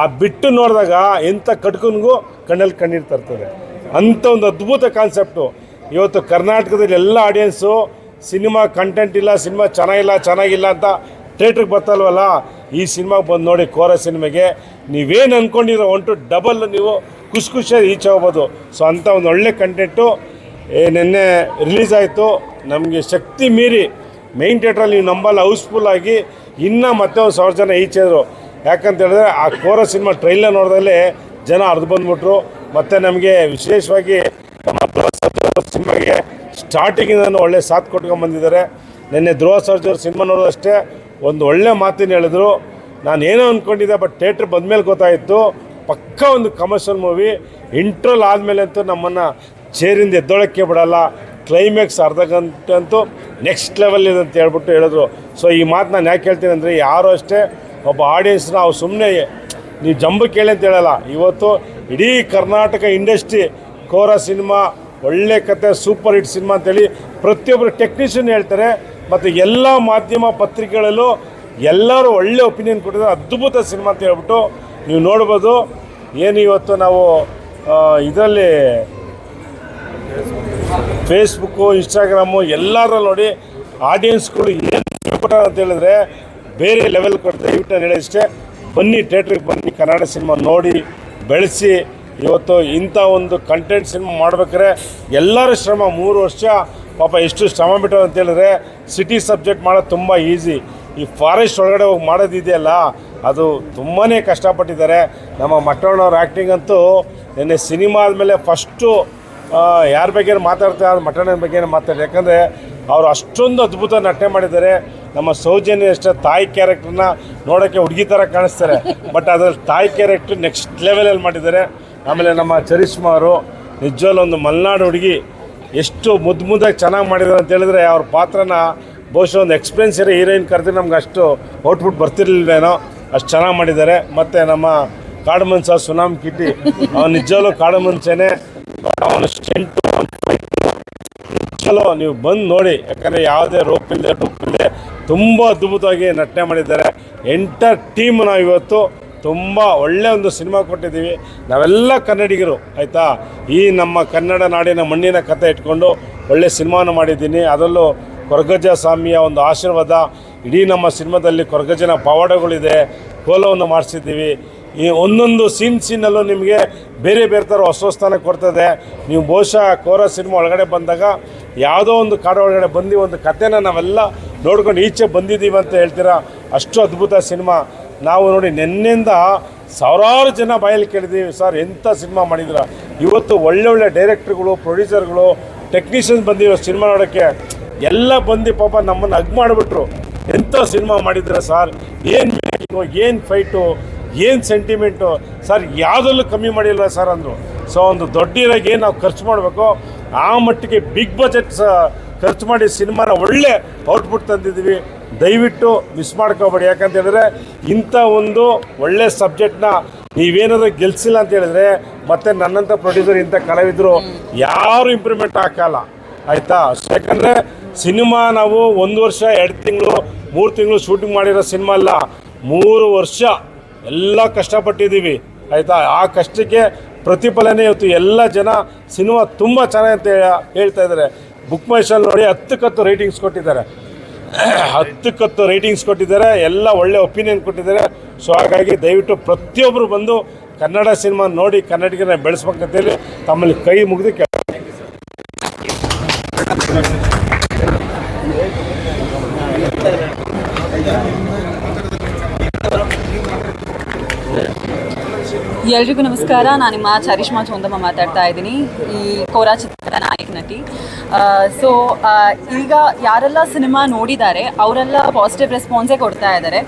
ಆ ಬಿಟ್ಟು ನೋಡಿದಾಗ ಎಂಥ ಕಟ್ಕೊಂಡ್ಗೂ ಕಣ್ಣಲ್ಲಿ ಕಣ್ಣೀರು ತರ್ತದೆ. ಅಂಥ ಒಂದು ಅದ್ಭುತ ಕಾನ್ಸೆಪ್ಟು ಇವತ್ತು ಕರ್ನಾಟಕದಲ್ಲಿ ಎಲ್ಲ ಆಡಿಯನ್ಸು ಸಿನಿಮಾ ಕಂಟೆಂಟ್ ಇಲ್ಲ ಸಿನಿಮಾ ಚೆನ್ನಾಗಿಲ್ಲ ಚೆನ್ನಾಗಿಲ್ಲ ಅಂತ ಥಿಯೇಟ್ರಿಗೆ ಬರ್ತಲ್ವಲ್ಲ ಈ ಸಿನಿಮಾಗೆ ಬಂದು ನೋಡಿ ಕೋರ ಸಿನಿಮಾಗೆ ನೀವೇನು ಅಂದ್ಕೊಂಡಿರೋ ಒಂಟು ಡಬಲ್ ನೀವು ಖುಷಿ ಖುಷಿಯಾಗಿ ಈಚೆ ಹೋಗ್ಬೋದು ಸೊ ಅಂಥ ಒಂದು ಒಳ್ಳೆ ಕಂಟೆಂಟು ನಿನ್ನೆ ರಿಲೀಸ್ ಆಯಿತು. ನಮಗೆ ಶಕ್ತಿ ಮೀರಿ ಮೈನ್ ಥಿಯೇಟ್ರಲ್ಲಿ ನೀವು ನಂಬಲ್ಲಿ ಹೌಸ್ಫುಲ್ ಆಗಿ ಇನ್ನೂ ಮತ್ತೆ ಒಂದು ಸಾವಿರ ಜನ ಈಚೆದ್ರು ಯಾಕಂತ ಹೇಳಿದ್ರೆ ಆ ಕೋರ ಸಿನಿಮಾ ಟ್ರೈಲರ್ ನೋಡಿದಲ್ಲಿ ಜನ ಅರ್ಧ ಬಂದ್ಬಿಟ್ರು. ಮತ್ತು ನಮಗೆ ವಿಶೇಷವಾಗಿ ಸಿನಿಮಾಗೆ ಸ್ಟಾರ್ಟಿಂಗಿಂದ ಒಳ್ಳೆ ಸಾಥ್ ಕೊಟ್ಕೊಂಡು ಬಂದಿದ್ದಾರೆ. ನಿನ್ನೆ ಧ್ರುವ ಸರ್ಜರ್ ಸಿನಿಮಾ ನೋಡೋದಷ್ಟೇ ಒಂದು ಒಳ್ಳೆ ಮಾತಿನ ಹೇಳಿದ್ರು. ನಾನು ಏನೋ ಅಂದ್ಕೊಂಡಿದ್ದೆ ಬಟ್ ಥಿಯೇಟ್ರ್ ಬಂದಮೇಲೆ ಗೊತ್ತಾಯಿತು. ಪಕ್ಕ ಒಂದು ಕಮರ್ಷಿಯಲ್ ಮೂವಿ ಇಂಟ್ರಲ್ ಆದಮೇಲೆ ಅಂತೂ ನಮ್ಮನ್ನು ಚೇರಿಂದ ಎದ್ದೊಳಕ್ಕೆ ಬಿಡಲ್ಲ ಕ್ಲೈಮ್ಯಾಕ್ಸ್ ಅರ್ಧ ಗಂಟೆ ಅಂತೂ ನೆಕ್ಸ್ಟ್ ಲೆವೆಲ್ ಇದೆ ಅಂತ ಹೇಳ್ಬಿಟ್ಟು ಹೇಳಿದ್ರು. ಸೊ ಈ ಮಾತು ನಾನು ಯಾಕೆ ಹೇಳ್ತೀನಿ ಅಂದರೆ, ಯಾರು ಅಷ್ಟೇ ಒಬ್ಬ ಆಡಿಯನ್ಸ್ನ ನಾವು ಸುಮ್ಮನೆ ನೀವು ಜಂಬು ಕೇಳಿ ಅಂತ ಹೇಳಲ್ಲ. ಇವತ್ತು ಇಡೀ ಕರ್ನಾಟಕ ಇಂಡಸ್ಟ್ರಿ ಕೋರ ಸಿನಿಮಾ ಒಳ್ಳೆ ಕತೆ ಸೂಪರ್ ಹಿಟ್ ಸಿನಿಮಾ ಅಂತೇಳಿ ಪ್ರತಿಯೊಬ್ಬರು ಟೆಕ್ನಿಷಿಯನ್ ಹೇಳ್ತಾರೆ. ಮತ್ತು ಎಲ್ಲ ಮಾಧ್ಯಮ ಪತ್ರಿಕೆಗಳಲ್ಲೂ ಎಲ್ಲರೂ ಒಳ್ಳೆ ಒಪಿನಿಯನ್ ಕೊಟ್ಟಿದ್ದಾರೆ. ಅದ್ಭುತ ಸಿನಿಮಾ ಅಂತ ಹೇಳ್ಬಿಟ್ಟು ನೀವು ನೋಡ್ಬೋದು. ಏನು ಇವತ್ತು ನಾವು ಇದರಲ್ಲಿ ಫೇಸ್ಬುಕ್ಕು ಇನ್ಸ್ಟಾಗ್ರಾಮು ಎಲ್ಲರೂ ನೋಡಿ ಆಡಿಯನ್ಸ್ಗಳು ಏನು ಅಂತ ಹೇಳಿದ್ರೆ ಬೇರೆ ಲೆವೆಲ್ ಕೊಡ್ತಾರೆ. ದಯವಿಟ್ಟು ನಾನು ಹೇಳಿಷ್ಟೇ ಬನ್ನಿ ಥಿಯೇಟ್ರಿಗೆ ಬನ್ನಿ, ಕನ್ನಡ ಸಿನಿಮಾ ನೋಡಿ, ಬೆಳೆಸಿ. ಇವತ್ತು ಇಂಥ ಒಂದು ಕಂಟೆಂಟ್ ಸಿನಿಮಾ ಮಾಡ್ಬೇಕಾದ್ರೆ ಎಲ್ಲರ ಶ್ರಮ. ಮೂರು ವರ್ಷ ಪಾಪ ಎಷ್ಟು ಶ್ರಮ ಬಿಟ್ಟು ಅಂತ ಹೇಳಿದ್ರೆ ಸಿಟಿ ಸಬ್ಜೆಕ್ಟ್ ಮಾಡೋದು ತುಂಬ ಈಸಿ ಈ ಫಾರೆಸ್ಟ್ ಒಳಗಡೆ ಹೋಗಿ ಮಾಡೋದಿದೆಯಲ್ಲ ಅದು ತುಂಬಾ ಕಷ್ಟಪಟ್ಟಿದ್ದಾರೆ. ನಮ್ಮ ಮಟ್ಟಣ್ಣವ್ರ ಆ್ಯಕ್ಟಿಂಗ್ ಅಂತೂ ನಿನ್ನೆ ಸಿನಿಮಾ ಆದಮೇಲೆ ಫಸ್ಟು ಯಾರ ಬಗ್ಗೆ ಮಾತಾಡ್ತಾ ಮಟನ್ ಬಗ್ಗೆ ಮಾತಾಡ್ತಾರೆ ಯಾಕಂದರೆ ಅವರು ಅಷ್ಟೊಂದು ಅದ್ಭುತ ನಟನೆ ಮಾಡಿದ್ದಾರೆ. ನಮ್ಮ ಸೌಜನ್ಯ ಅಷ್ಟೇ ತಾಯಿ ಕ್ಯಾರೆಕ್ಟರ್ನ ನೋಡೋಕ್ಕೆ ಹುಡುಗಿ ಥರ ಕಾಣಿಸ್ತಾರೆ. ಬಟ್ ಅದರಲ್ಲಿ ತಾಯಿ ಕ್ಯಾರೆಕ್ಟ್ರ್ ನೆಕ್ಸ್ಟ್ ಲೆವೆಲಲ್ಲಿ ಮಾಡಿದ್ದಾರೆ. ಆಮೇಲೆ ನಮ್ಮ ಚರಿಷ್ಮಾ ಅವರು ನಿಜವಲ್ಲ ಒಂದು ಮಲೆನಾಡು ಹುಡುಗಿ. ಎಷ್ಟು ಮುದ್ದು ಮುದ್ದಾಗಿ ಚೆನ್ನಾಗಿ ಮಾಡಿದ್ದಾರೆ ಅಂತ ಹೇಳಿದ್ರೆ ಅವ್ರ ಪಾತ್ರನ ಬಹುಶಃ ಒಂದು ಎಕ್ಸ್ಪೀರಿಯನ್ಸ್ ಇರೋ ಹೀರೋಯಿನ್ ಕರೆದ್ರೆ ನಮ್ಗೆ ಅಷ್ಟು ಔಟ್ಪುಟ್ ಬರ್ತಿರ್ಲಿಲ್ವೇನೋ. ಅಷ್ಟು ಚೆನ್ನಾಗಿ ಮಾಡಿದ್ದಾರೆ. ಮತ್ತು ನಮ್ಮ ಕಾಡು ಮನ್ಸ ಸುನಾಮ್ ಕಿಟ್ಟಿ, ಅವ್ನು ನಿಜವಲ್ಲೂ ಕಾಡು ಮನ್ಸೇನೆ ಚಲೋ, ನೀವು ಬಂದು ನೋಡಿ. ಯಾಕಂದರೆ ಯಾವುದೇ ರೋಪ್ ಇಲ್ಲದೆ ಟೂಪ್ ಇಲ್ಲದೆ ತುಂಬ ಅದ್ಭುತವಾಗಿ ನಟನೆ ಮಾಡಿದ್ದಾರೆ. ಎಂಟರ್ ಟೀಮ್ ನಾವು ಇವತ್ತು ತುಂಬ ಒಳ್ಳೆಯ ಒಂದು ಸಿನಿಮಾ ಕೊಟ್ಟಿದ್ದೀವಿ. ನಾವೆಲ್ಲ ಕನ್ನಡಿಗರು, ಆಯಿತಾ? ಈ ನಮ್ಮ ಕನ್ನಡ ನಾಡಿನ ಮಣ್ಣಿನ ಕಥೆ ಇಟ್ಕೊಂಡು ಒಳ್ಳೆ ಸಿನಿಮಾನ ಮಾಡಿದ್ದೀನಿ. ಅದರಲ್ಲೂ ಕೊರಗಜ ಸ್ವಾಮಿಯ ಒಂದು ಆಶೀರ್ವಾದ. ಇಡೀ ನಮ್ಮ ಸಿನಿಮಾದಲ್ಲಿ ಕೊರಗಜನ ಪವಾಡಗಳಿದೆ. ಕೋಲವನ್ನು ಮಾಡಿಸಿದ್ದೀವಿ. ಈ ಒಂದೊಂದು ಸೀನ್ ಸೀನಲ್ಲೂ ನಿಮಗೆ ಬೇರೆ ಬೇರೆ ಥರ ಹೊಸ ಸ್ಥಾನ ಕೊಡ್ತದೆ. ನೀವು ಬಹುಶಃ ಕೋರ ಸಿನಿಮಾ ಒಳಗಡೆ ಬಂದಾಗ ಯಾವುದೋ ಒಂದು ಕಾಡು ಒಳಗಡೆ ಬಂದು ಒಂದು ಕಥೆನ ನಾವೆಲ್ಲ ನೋಡ್ಕೊಂಡು ಈಚೆ ಬಂದಿದ್ದೀವಿ ಅಂತ ಹೇಳ್ತೀರಾ? ಅಷ್ಟು ಅದ್ಭುತ ಸಿನಿಮಾ ನಾವು ನೋಡಿ ನಿನ್ನೆಯಿಂದ ಸಾವಿರಾರು ಜನ ಬಾಯಲ್ಲಿ ಕೇಳಿದ್ದೀವಿ, ಸರ್, ಎಂಥ ಸಿನಿಮಾ ಮಾಡಿದ್ರ ಇವತ್ತು ಒಳ್ಳೊಳ್ಳೆ ಡೈರೆಕ್ಟ್ರುಗಳು ಪ್ರೊಡ್ಯೂಸರ್ಗಳು ಟೆಕ್ನಿಷಿಯನ್ಸ್ ಬಂದಿರೋ ಸಿನಿಮಾ ನೋಡೋಕ್ಕೆ ಎಲ್ಲ ಬಂದು ಪಾಪ ನಮ್ಮನ್ನು ಅಗ್ ಮಾಡಿಬಿಟ್ರು. ಎಂಥ ಸಿನಿಮಾ ಮಾಡಿದ್ರ ಸರ್ ಏನು ಏನು ಫೈಟು ಏನು ಸೆಂಟಿಮೆಂಟು ಸರ್, ಯಾವುದಲ್ಲೂ ಕಮ್ಮಿ ಮಾಡಿಲ್ಲ ಸರ್ ಅಂದರು. ಸೊ ಒಂದು ದೊಡ್ಡ ಏನು ನಾವು ಖರ್ಚು ಮಾಡಬೇಕು? ಆ ಮಟ್ಟಿಗೆ ಬಿಗ್ ಬಜೆಟ್ ಖರ್ಚು ಮಾಡಿ ಸಿನಿಮಾನ ಒಳ್ಳೆ ಔಟ್ಪುಟ್ ತಂದಿದ್ದೀವಿ. ದಯವಿಟ್ಟು ಮಿಸ್ ಮಾಡ್ಕೋಬೇಡಿ. ಯಾಕಂತ ಹೇಳಿದ್ರೆ, ಇಂಥ ಒಂದು ಒಳ್ಳೆ ಸಬ್ಜೆಕ್ಟ್ನ ನೀವೇನಾದರೂ ಗೆಲ್ಸಿಲ್ಲ ಅಂತ ಹೇಳಿದ್ರೆ, ಮತ್ತೆ ನನ್ನಂಥ ಪ್ರೊಡ್ಯೂಸರ್ ಇಂಥ ಕಲಾವಿದರು ಯಾರು ಇಂಪ್ರೂವ್ಮೆಂಟ್ ಹಾಕಲ್ಲ. ಆಯಿತಾ? ಯಾಕಂದರೆ, ಸಿನಿಮಾ ನಾವು ಒಂದು ವರ್ಷ, ಎರಡು ತಿಂಗಳು, ಮೂರು ತಿಂಗಳು ಶೂಟಿಂಗ್ ಮಾಡಿರೋ ಸಿನಿಮಾ ಅಲ್ಲ, ಮೂರು ವರ್ಷ ಎಲ್ಲ ಕಷ್ಟಪಟ್ಟಿದ್ದೀವಿ, ಆಯಿತಾ? ಆ ಕಷ್ಟಕ್ಕೆ ಪ್ರತಿಫಲನೇ ಇವತ್ತು ಎಲ್ಲ ಜನ ಸಿನಿಮಾ ತುಂಬ ಚೆನ್ನಾಗಿ ಅಂತ ಹೇಳ್ತಾ ಇದ್ದಾರೆ. ಬುಕ್ ಮೈ ಶೋಲ್ಲಿ ನೋಡಿ ಹತ್ತಕ್ಕತ್ತು ರೇಟಿಂಗ್ಸ್ ಕೊಟ್ಟಿದ್ದಾರೆ. ಹತ್ತಕ್ಕತ್ತು ರೇಟಿಂಗ್ಸ್ ಕೊಟ್ಟಿದ್ದಾರೆ. ಎಲ್ಲ ಒಳ್ಳೆ ಒಪಿನಿಯನ್ ಕೊಟ್ಟಿದ್ದಾರೆ. ಸೊ ಹಾಗಾಗಿ ದಯವಿಟ್ಟು ಪ್ರತಿಯೊಬ್ಬರು ಬಂದು ಕನ್ನಡ ಸಿನಿಮಾ ನೋಡಿ ಕನ್ನಡಿಗರನ್ನ ಬೆಳೆಸ್ಬೇಕಂತೇಳಿ ತಮ್ಮಲ್ಲಿ ಕೈ ಮುಗಿದು ಕೇಳ ಎಲ್ರಿಗೂ ನಮಸ್ಕಾರ. ನಾನು ನಿಮ್ಮ ಚರಿಷ್ಮಾ ಚೋಂದಮ್ಮ ಮಾತಾಡ್ತಾ ಇದ್ದೀನಿ. ಈ ಕೋರಾ ಚಿತ್ರದ ನಾಯಕ ನಟಿ. ಸೊ ಈಗ ಯಾರೆಲ್ಲ ಸಿನಿಮಾ ನೋಡಿದ್ದಾರೆ, ಅವರೆಲ್ಲ ಪಾಸಿಟಿವ್ ರೆಸ್ಪಾನ್ಸೇ ಕೊಡ್ತಾ ಇದ್ದಾರೆ.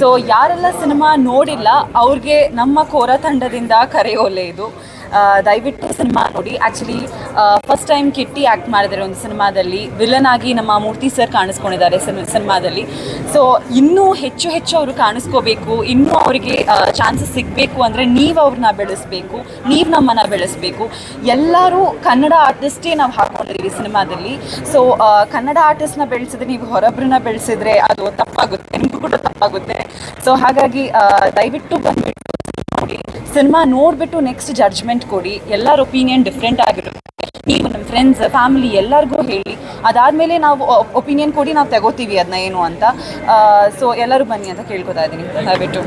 ಸೊ ಯಾರೆಲ್ಲ ಸಿನಿಮಾ ನೋಡಿಲ್ಲ, ಅವ್ರಿಗೆ ನಮ್ಮ ಕೋರಾ ತಂಡದಿಂದ ಕರೆಯೋಲೆ ಇದು. ದಯವಿಟ್ಟು ಸಿನಿಮಾ ನೋಡಿ. Actually first time Kitty act ಮಾಡಿದರೆ ಒಂದು ಸಿನಿಮಾದಲ್ಲಿ. ವಿಲನ್ ಆಗಿ ನಮ್ಮ ಮೂರ್ತಿ ಸರ್ ಕಾಣಿಸ್ಕೊಂಡಿದ್ದಾರೆ ಸಿನಿಮಾದಲ್ಲಿ. ಸೊ ಇನ್ನೂ ಹೆಚ್ಚು ಹೆಚ್ಚು ಅವರು ಕಾಣಿಸ್ಕೋಬೇಕು. ಇನ್ನೂ ಅವರಿಗೆ ಚಾನ್ಸಸ್ ಸಿಗಬೇಕು ಅಂದರೆ ನೀವು ಅವ್ರನ್ನ ಬೆಳೆಸಬೇಕು. ನೀವು ನಮ್ಮನ್ನು ಬೆಳೆಸಬೇಕು. ಎಲ್ಲರೂ ಕನ್ನಡ ಆರ್ಟಿಸ್ಟೇ ನಾವು ಹಾಕೊಂಡಿದ್ದೀವಿ ಸಿನಿಮಾದಲ್ಲಿ. ಸೊ ಕನ್ನಡ ಆರ್ಟಿಸ್ಟ್ನ ಬೆಳೆಸಿದ್ರೆ ನೀವು ಹೊರಬ್ರನ್ನ ಬೆಳೆಸಿದ್ರೆ ಅದು ತಪ್ಪಾಗುತ್ತೆ. ನಿಮಗೂ ಕೂಡ ತಪ್ಪಾಗುತ್ತೆ. ಸೊ ಹಾಗಾಗಿ ದಯವಿಟ್ಟು ಬಂದ್ಬಿಟ್ಟು ನೋಡಿ ಸಿನಿಮಾ ನೋಡಿಬಿಟ್ಟು ನೆಕ್ಸ್ಟ್ ಜಡ್ಜ್ಮೆಂಟ್ ಕೊಡಿ. ಎಲ್ಲರ ಒಪಿನಿಯನ್ ಡಿಫ್ರೆಂಟ್ ಆಗಿರುತ್ತೆ. ನೀವು ನಮ್ಮ ಫ್ರೆಂಡ್ಸ್ ಫ್ಯಾಮಿಲಿ ಎಲ್ಲರಿಗೂ ಹೇಳಿ. ಅದಾದಮೇಲೆ ನಾವು ಒಪಿನಿಯನ್ ಕೊಡಿ, ನಾವು ತಗೋತೀವಿ ಅದನ್ನ ಏನು ಅಂತ. ಸೊ ಎಲ್ಲರೂ ಬನ್ನಿ ಅಂತ ಕೇಳ್ಕೊತಾ ಇದ್ದೀನಿ. ದಯವಿಟ್ಟು